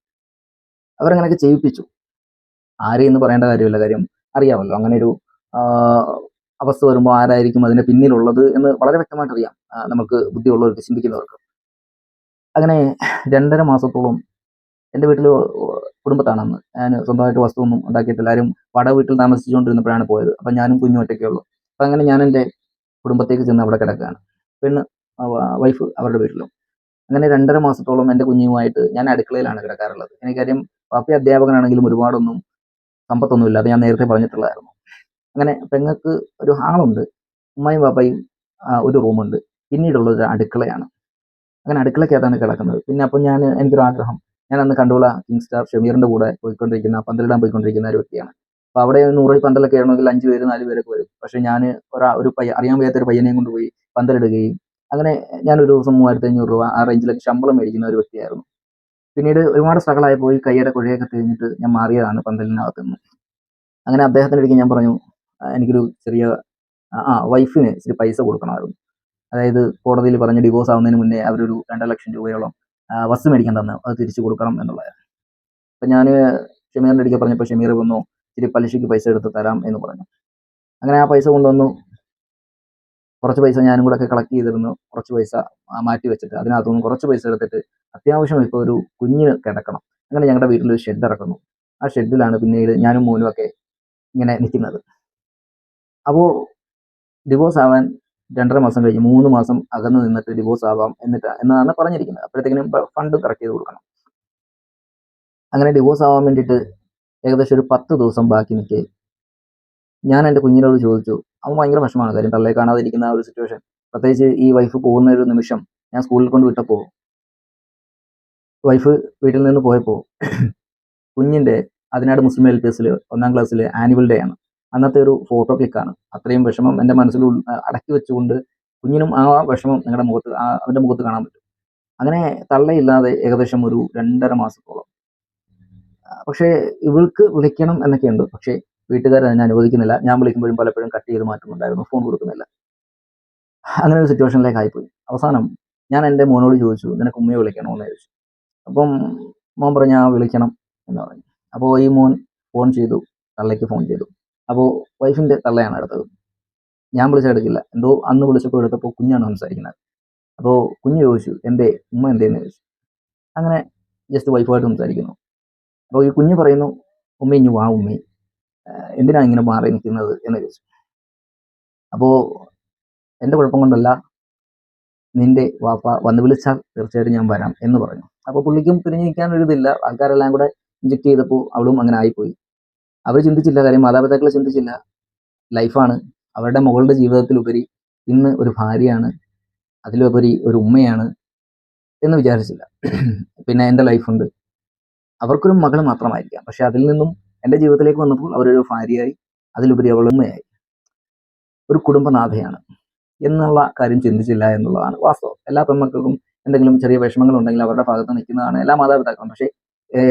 അവരങ്ങനെയൊക്കെ ചെയ്യിപ്പിച്ചു. ആരെയെന്ന് പറയേണ്ട കാര്യമില്ല. കാര്യം അറിയാമല്ലോ. അങ്ങനെ ഒരു അവസ്ഥ വരുമ്പോൾ ആരായിരിക്കും അതിന്റെ പിന്നിലുള്ളത് എന്ന് വളരെ വ്യക്തമായിട്ട് അറിയാം നമുക്ക് ബുദ്ധിയുള്ളവർക്ക് ചിന്തിക്കുന്നവർക്ക്. അങ്ങനെ രണ്ടര മാസത്തോളം എന്റെ വീട്ടിൽ കുടുംബത്താണെന്ന്. ഞാൻ സ്വന്തമായിട്ട് വസ്തുവൊന്നും ഉണ്ടാക്കിയിട്ടില്ല. ആരും വട വീട്ടിൽ താമസിച്ചുകൊണ്ടിരുന്നപ്പോഴാണ് പോയത്. അപ്പം ഞാനും കുഞ്ഞു ഒറ്റയ്ക്കേ ഉള്ളൂ. അപ്പം അങ്ങനെ ഞാൻ എന്റെ കുടുംബത്തേക്ക് ചെന്ന് അവിടെ കിടക്കുകയാണ്. പെണ്ണ് വൈഫ് അവരുടെ വീട്ടിലും. അങ്ങനെ രണ്ടര മാസത്തോളം എന്റെ കുഞ്ഞുമായിട്ട് ഞാൻ അടുക്കളയിലാണ് കിടക്കാറുള്ളത്. എനിക്കാര്യം പാപ്പി അധ്യാപകനാണെങ്കിലും ഒരുപാടൊന്നും സമ്പത്തൊന്നുമില്ല. അത് ഞാൻ നേരത്തെ പറഞ്ഞിട്ടുള്ളതായിരുന്നു. അങ്ങനെ പെങ്ങൾക്ക് ഒരു ഹാളുണ്ട്. ഉമ്മയും പാപ്പയും ഒരു റൂമുണ്ട്. പിന്നീടുള്ളത് അടുക്കളയാണ്. അങ്ങനെ അടുക്കളയ്ക്കകത്താണ് കിടക്കുന്നത്. പിന്നെ അപ്പം ഞാൻ എനിക്കൊരു ആഗ്രഹം. ഞാൻ അന്ന് കണ്ടുള്ള കിങ് സ്റ്റാർ ഷമീറിന്റെ കൂടെ പോയിക്കൊണ്ടിരിക്കുന്ന പന്തലിടാൻ പോയിക്കൊണ്ടിരിക്കുന്ന ഒരു വ്യക്തിയാണ്. അപ്പം അവിടെ നൂറിൽ പന്തലൊക്കെ ആണെങ്കിൽ അഞ്ച് പേര് നാല് പേരൊക്കെ വരും. പക്ഷേ ഞാൻ ഒരാ ഒരു പയ്യ അറിയാൻ വയ്യാത്ത ഒരു പയ്യനെയും കൊണ്ടുപോയി പന്തലിടുകയും അങ്ങനെ ഞാൻ ഒരു ദിവസം മൂവായിരത്തി അഞ്ഞൂറ് രൂപ ആ റേഞ്ചിലൊക്കെ ശമ്പളം മേടിക്കുന്ന ഒരു വ്യക്തിയായിരുന്നു. പിന്നീട് ഒരുപാട് സ്ട്രഗിളായി പോയി കയ്യുടെ കുഴയൊക്കെ തിരിഞ്ഞിട്ട് ഞാൻ മാറിയതാണ് പന്തലിനകത്ത് നിന്ന് അങ്ങനെ അദ്ദേഹത്തിന്റെ അടുക്ക് ഞാൻ പറഞ്ഞു "ആ, എനിക്കൊരു ചെറിയ ആ, വൈഫിന് ഇച്ചിരി പൈസ കൊടുക്കണമായിരുന്നു. അതായത് കോടതിയിൽ പറഞ്ഞ് ഡിവോഴ്സ് ആവുന്നതിന് മുന്നേ അവരൊരു രണ്ടര ലക്ഷം രൂപയോളം വസ്തു മേടിക്കാൻ തന്നു അത് തിരിച്ചു കൊടുക്കണം എന്നുള്ളത് അപ്പം ഞാൻ ഷമീറിന്റെ അടുക്കെ പറഞ്ഞപ്പോൾ ഷമീർ വന്നു ഇച്ചിരി പലിശയ്ക്ക് പൈസ എടുത്ത് തരാം എന്ന് പറഞ്ഞു. അങ്ങനെ ആ പൈസ കൊണ്ടുവന്നു. കുറച്ച് പൈസ ഞാനും കൂടെ ഒക്കെ കളക്ട് ചെയ്തിരുന്നു. കുറച്ച് പൈസ മാറ്റി വെച്ചിട്ട് അതിനകത്തുനിന്ന് കുറച്ച് പൈസ എടുത്തിട്ട് അത്യാവശ്യം ഇപ്പോൾ ഒരു കുഞ്ഞിന് കിടക്കണം. അങ്ങനെ ഞങ്ങളുടെ വീട്ടിൽ ഒരു ഷെഡ് ഇറക്കുന്നു. ആ ഷെഡിലാണ് പിന്നീട് ഞാനും മോനും ഒക്കെ ഇങ്ങനെ നിൽക്കുന്നത് അപ്പോൾ ഡിവോഴ്സ് ആവാൻ രണ്ടര മാസം കഴിഞ്ഞ് മൂന്ന് മാസം അകന്ന് നിന്നിട്ട് ഡിവോഴ്സ് ആവാം എന്നിട്ട് എന്നാണ് പറഞ്ഞിരിക്കുന്നത്. അപ്പോഴത്തേക്കിനും ഫണ്ട് കറക്റ്റ് ചെയ്ത് കൊടുക്കണം. അങ്ങനെ ഡിവോഴ്സ് ആവാൻ വേണ്ടിയിട്ട് ഏകദേശം ഒരു പത്ത് ദിവസം ബാക്കി നിൽക്കെ ഞാൻ എന്റെ കുഞ്ഞിനോട് ചോദിച്ചു അവൻ ഭയങ്കര വിഷമമാണ് കാര്യം തള്ളയെ കാണാതിരിക്കുന്ന ആ ഒരു സിറ്റുവേഷൻ പ്രത്യേകിച്ച് ഈ വൈഫ് പോകുന്ന ഒരു നിമിഷം ഞാൻ സ്കൂളിൽ കൊണ്ട് വിട്ടപ്പോൾ വൈഫ് വീട്ടിൽ നിന്ന് പോയപ്പോൾ കുഞ്ഞിന്റെ അതിനാട് മുസ്ലിം എൽ പി എസിൽ ഒന്നാം ക്ലാസ്സിൽ ആനുവൽ ഡേ ആണ്. അന്നത്തെ ഒരു ഫോട്ടോ ക്ലിക്കാണ് അത്രയും വിഷമം എന്റെ മനസ്സിൽ അടക്കി വെച്ചുകൊണ്ട് കുഞ്ഞിനും ആ വിഷമം നിങ്ങളുടെ മുഖത്ത് അവന്റെ മുഖത്ത് കാണാൻ പറ്റും. അങ്ങനെ തള്ളയില്ലാതെ ഏകദേശം ഒരു രണ്ടര മാസത്തോളം. പക്ഷേ ഇവൾക്ക് വിളിക്കണം എന്നൊക്കെയുണ്ട്. പക്ഷേ വീട്ടുകാർ അതിനെ അനുവദിക്കുന്നില്ല. ഞാൻ വിളിക്കുമ്പോഴും പലപ്പോഴും കട്ട് ചെയ്ത് മാറ്റുന്നുണ്ടായിരുന്നു. ഫോൺ കൊടുക്കുന്നില്ല. അങ്ങനെ ഒരു സിറ്റുവേഷനിലേക്ക് ആയിപ്പോയി അവസാനം ഞാൻ എന്റെ മോനോട് ചോദിച്ചു നിനക്ക് ഉമ്മയെ വിളിക്കണോ? എന്ന് ചോദിച്ചു. അപ്പം മോൻ പറഞ്ഞു ആ വിളിക്കണം എന്ന് പറഞ്ഞു. അപ്പോൾ ഈ മോൻ ഫോൺ ചെയ്തു തള്ളയ്ക്ക് ഫോൺ ചെയ്തു. അപ്പോൾ വൈഫിന്റെ തള്ളയാണ് എടുത്തത് ഞാൻ വിളിച്ചെടുക്കില്ല. എന്തോ അന്ന് വിളിച്ചപ്പോൾ എടുത്തപ്പോൾ കുഞ്ഞാണ് സംസാരിക്കുന്നത്. അപ്പോൾ കുഞ്ഞ് ചോദിച്ചു എന്തേ? ഉമ്മ എന്തേന്ന്? ചോദിച്ചു. അങ്ങനെ ജസ്റ്റ് വൈഫായിട്ട് സംസാരിക്കുന്നു. അപ്പോൾ ഈ കുഞ്ഞ് പറയുന്നു ഉമ്മ ഇഞ്ഞു വാ ഉമ്മേ. ഏഹ് എന്തിനാ ഇങ്ങനെ മാറി നിൽക്കുന്നത് എന്ന് ചോദിച്ചു. അപ്പോൾ എന്റെ കുഴപ്പം കൊണ്ടല്ല നിന്റെ വാപ്പ വന്ന് വിളിച്ചാൽ തീർച്ചയായിട്ടും ഞാൻ വരാം എന്ന് പറഞ്ഞു. അപ്പോൾ പുള്ളിക്കും പിരിഞ്ഞു നിൽക്കാൻ ഒരു ആൾക്കാരെല്ലാം കൂടെ ഇഞ്ചക്ട് ചെയ്തപ്പോൾ അവളും അങ്ങനെ ആയിപ്പോയി. അവർ ചിന്തിച്ചില്ല കാര്യം മാതാപിതാക്കൾ ചിന്തിച്ചില്ല. ലൈഫാണ്. അവരുടെ മകളുടെ ജീവിതത്തിലുപരി ഇന്ന് ഒരു ഭാര്യയാണ്. അതിലുപരി ഒരു ഉമ്മയാണ് എന്ന് വിചാരിച്ചില്ല. പിന്നെ എന്റെ ലൈഫുണ്ട്. അവർക്കൊരു മകൾ മാത്രമായിരിക്കാം. പക്ഷെ അതിൽ നിന്നും എന്റെ ജീവിതത്തിലേക്ക് വന്നപ്പോൾ അവരൊരു ഭാര്യയായി അതിലുപരി അവൾ ഉമ്മയായി. ഒരു കുടുംബനാഥയാണ്. എന്നുള്ള കാര്യം ചിന്തിച്ചില്ല എന്നുള്ളതാണ് വാസ്തവം. എല്ലാ പെൺമക്കൾക്കും എന്തെങ്കിലും ചെറിയ വിഷമങ്ങൾ ഉണ്ടെങ്കിൽ അവരുടെ ഭാഗത്ത് നിൽക്കുന്നതാണ് എല്ലാ മാതാപിതാക്കളും. പക്ഷേ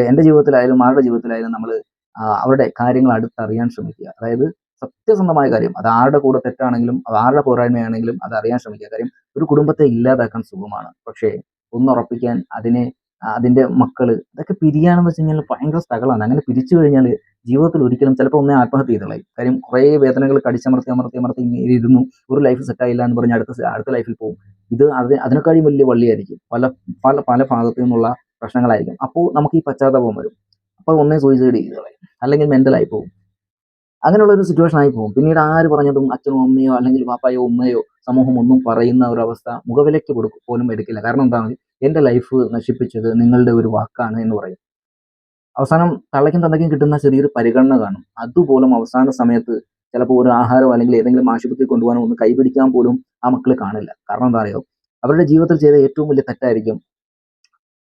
എന്റെ ജീവിതത്തിലായാലും ആരുടെ ജീവിതത്തിലായാലും നമ്മൾ അവരുടെ കാര്യങ്ങൾ അടുത്തറിയാൻ ശ്രമിക്കുക. അതായത് സത്യസന്ധമായ കാര്യം അത് ആരുടെ കൂടെ തെറ്റാണെങ്കിലും അത് ആരുടെ പോരായ്മയാണെങ്കിലും അത് അറിയാൻ ശ്രമിക്കുക. കാര്യം ഒരു കുടുംബത്തെ ഇല്ലാതാക്കാൻ സുഖമാണ്. പക്ഷേ ഒന്നുറപ്പിക്കാൻ അതിനെ ആ, അതിന്റെ മക്കൾ ഇതൊക്കെ പിരിയാണെന്ന് വെച്ച് കഴിഞ്ഞാൽ ഭയങ്കര സ്ട്രഗിളാണ്. അങ്ങനെ പിരിച്ചു കഴിഞ്ഞാൽ ജീവിതത്തിൽ ഒരിക്കലും ചിലപ്പോൾ ഒന്നേ ആത്മഹത്യ ചെയ്തോളായി കാര്യം കുറേ വേദനകൾ കടിച്ചമർത്തി അമർത്തി അമർത്തി ഇരുന്നു. ഒരു ലൈഫ് സെറ്റായില്ല എന്ന് പറഞ്ഞ് അടുത്ത അടുത്ത ലൈഫിൽ പോകും. ഇത് അത് അതിനേക്കാളും വലിയ വള്ളിയായിരിക്കും. പല പല പല ഭാഗത്തു നിന്നുള്ള പ്രശ്നങ്ങളായിരിക്കും. അപ്പോൾ നമുക്ക് ഈ പശ്ചാത്താപം വരും. അപ്പോൾ ഒന്നേ സൂയിസൈഡ് ചെയ്ത് അല്ലെങ്കിൽ മെന്റലായി പോകും. അങ്ങനെയുള്ള ഒരു സിറ്റുവേഷൻ ആയി പോകും. പിന്നീട് ആര് പറഞ്ഞതും അച്ഛനോ അമ്മയോ അല്ലെങ്കിൽ പാപ്പായോ ഉമ്മയോ സമൂഹം ഒന്നും പറയുന്ന അവസ്ഥ മുഖവിലയ്ക്ക് കൊടുക്കും പോലും എടുക്കില്ല. കാരണം എന്താണ്? എന്റെ ലൈഫ് നശിപ്പിച്ചത് നിങ്ങളുടെ ഒരു വാക്കാണ് എന്ന് പറയും. അവസാനം തള്ളയ്ക്കും തന്തയ്ക്കും കിട്ടുന്ന ചെറിയൊരു പരിഗണന കാണും. അതുപോലും അവസാന സമയത്ത് ചിലപ്പോൾ ഒരു ആഹാരം അല്ലെങ്കിൽ ഏതെങ്കിലും ആശുപത്രി കൊണ്ടുപോകാനോ ഒന്ന് കൈപിടിക്കാൻ പോലും ആ മക്കൾ കാണില്ല. കാരണം എന്താ അറിയോ? അവരുടെ ജീവിതത്തിൽ ചെയ്ത ഏറ്റവും വലിയ തെറ്റായിരിക്കും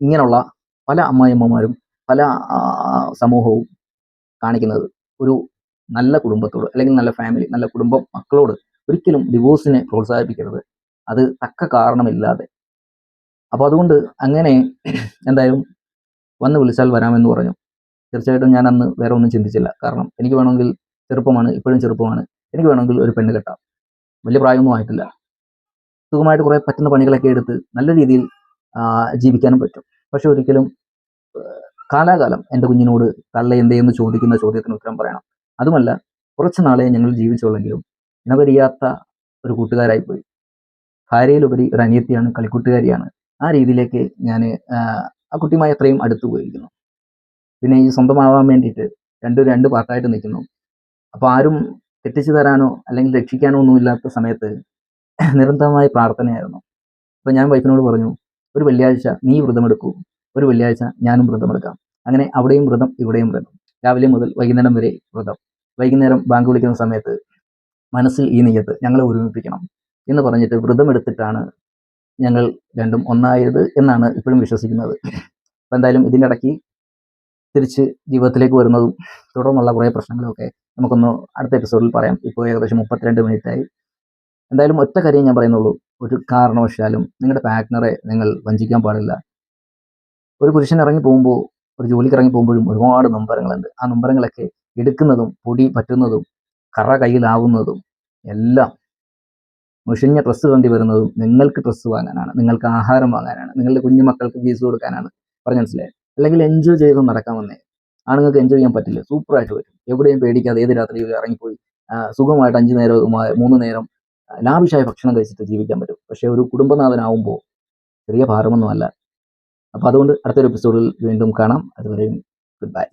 ഇങ്ങനെയുള്ള പല അമ്മായിയമ്മമാരും പല സമൂഹവും കാണിക്കുന്നത്. ഒരു നല്ല കുടുംബത്തോട് അല്ലെങ്കിൽ നല്ല ഫാമിലി നല്ല കുടുംബം മക്കളോട് ഒരിക്കലും ഡിവോഴ്സിനെ പ്രോത്സാഹിപ്പിക്കരുത്. അത് തക്ക കാരണമില്ലാതെ. അപ്പോൾ അതുകൊണ്ട് അങ്ങനെ എന്തായാലും വന്ന് വിളിച്ചാൽ വരാമെന്ന് പറഞ്ഞു. തീർച്ചയായിട്ടും ഞാൻ അന്ന് വേറെ ഒന്നും ചിന്തിച്ചില്ല. കാരണം എനിക്ക് വേണമെങ്കിൽ ചെറുപ്പമാണ് ഇപ്പോഴും ചെറുപ്പമാണ്. എനിക്ക് വേണമെങ്കിൽ ഒരു പെണ്ണ് കെട്ടാം. വലിയ പ്രായമൊന്നും ആയിട്ടില്ല. സുഖമായിട്ട് കുറേ പറ്റുന്ന പണികളൊക്കെ എടുത്ത് നല്ല രീതിയിൽ ജീവിക്കാനും പറ്റും. പക്ഷെ ഒരിക്കലും കാലാകാലം എന്റെ കുഞ്ഞിനോട് തള്ള എന്തേന്ന് ചോദിക്കുന്ന ചോദ്യത്തിന് ഉത്തരം പറയണം. അതുമല്ല കുറച്ച് നാളെ ഞങ്ങൾ ജീവിച്ചുള്ളെങ്കിലും ഇണവരിയാത്ത ഒരു കൂട്ടുകാരായി പോയി ഭാര്യയിലുപരി ഒരു അനിയത്തിയാണ് കളിക്കൂട്ടുകാരിയാണ്. ആ രീതിയിലേക്ക് ഞാൻ ആ കുട്ടിയുമായി അത്രയും അടുത്തു പോയിരിക്കുന്നു. പിന്നെ ഈ സ്വന്തമാവാൻ വേണ്ടിയിട്ട് രണ്ടും രണ്ട് പാർട്ടായിട്ട് നിൽക്കുന്നു. അപ്പോൾ ആരും തെറ്റിച്ചു തരാനോ അല്ലെങ്കിൽ രക്ഷിക്കാനോ ഒന്നുമില്ലാത്ത സമയത്ത് നിരന്തരമായ പ്രാർത്ഥനയായിരുന്നു. അപ്പോൾ ഞാൻ വൈഫിനോട് പറഞ്ഞു ഒരു വെള്ളിയാഴ്ച നീ വ്രതമെടുക്കൂ ഒരു വെള്ളിയാഴ്ച ഞാനും വ്രതമെടുക്കാം അങ്ങനെ അവിടെയും വ്രതം ഇവിടെയും വ്രതം. രാവിലെ മുതൽ വൈകുന്നേരം വരെ വ്രതം. വൈകുന്നേരം ബാങ്ക് വിളിക്കുന്ന സമയത്ത് മനസ്സിൽ ഈ നെയ്യത്ത് ഞങ്ങളെ ഒരുമിപ്പിക്കണം എന്ന് പറഞ്ഞിട്ട് വ്രതമെടുത്തിട്ടാണ് ഞങ്ങൾ രണ്ടും ഒന്നായത് എന്നാണ് ഇപ്പോഴും വിശ്വസിക്കുന്നത്. അപ്പം എന്തായാലും ഇതിന്റെ ഇടയ്ക്ക് തിരിച്ച് ജീവിതത്തിലേക്ക് വരുന്നതും തുടർന്നുള്ള കുറേ പ്രശ്നങ്ങളൊക്കെ നമുക്കൊന്ന് അടുത്ത എപ്പിസോഡിൽ പറയാം. ഇപ്പോൾ ഏകദേശം മുപ്പത്തിരണ്ട് മിനിറ്റായി എന്തായാലും ഒറ്റ കാര്യം ഞാൻ പറയുന്നുള്ളൂ. ഒരു കാരണവശാലും നിങ്ങളുടെ പാർട്ട്ണറെ നിങ്ങൾ വഞ്ചിക്കാൻ പാടില്ല. ഒരു പുരുഷൻ ഇറങ്ങി പോകുമ്പോൾ ഒരു ജോലിക്ക് ഇറങ്ങി പോകുമ്പോഴും ഒരുപാട് നൊമ്പരങ്ങളുണ്ട്. ആ നൊമ്പരങ്ങളൊക്കെ എടുക്കുന്നതും പൊടി പറ്റുന്നതും കറ കയ്യിലാവുന്നതും എല്ലാം മുഷിഞ്ഞ ഡ്രസ്സ് കണ്ടി വരുന്നതും നിങ്ങൾക്ക് ഡ്രസ്സ് വാങ്ങാനാണ് നിങ്ങൾക്ക് ആഹാരം വാങ്ങാനാണ് നിങ്ങളുടെ കുഞ്ഞുമക്കൾക്ക് ഫീസ് കൊടുക്കാനാണ്. പറഞ്ഞു മനസ്സിലായി? അല്ലെങ്കിൽ എൻജോയ് ചെയ്ത് നടക്കാമെന്നേ ആണുങ്ങൾക്ക് എൻജോയ് ചെയ്യാൻ പറ്റില്ല. സൂപ്പറായിട്ട് പറ്റും. എവിടെയും പേടിക്കാതെ ഏത് രാത്രി ഇറങ്ങിപ്പോയി സുഖമായിട്ട് അഞ്ച് നേരം മൂന്ന് നേരം ലാവിഷായ ഭക്ഷണം കഴിച്ചിട്ട് ജീവിക്കാൻ പറ്റും. പക്ഷേ ഒരു കുടുംബനാഥനാവുമ്പോൾ ചെറിയ ഭാരമൊന്നുമല്ല. അപ്പോൾ അതുകൊണ്ട് അടുത്തൊരു എപ്പിസോഡിൽ വീണ്ടും കാണാം. അതുവരെയും ഗുഡ് ബൈ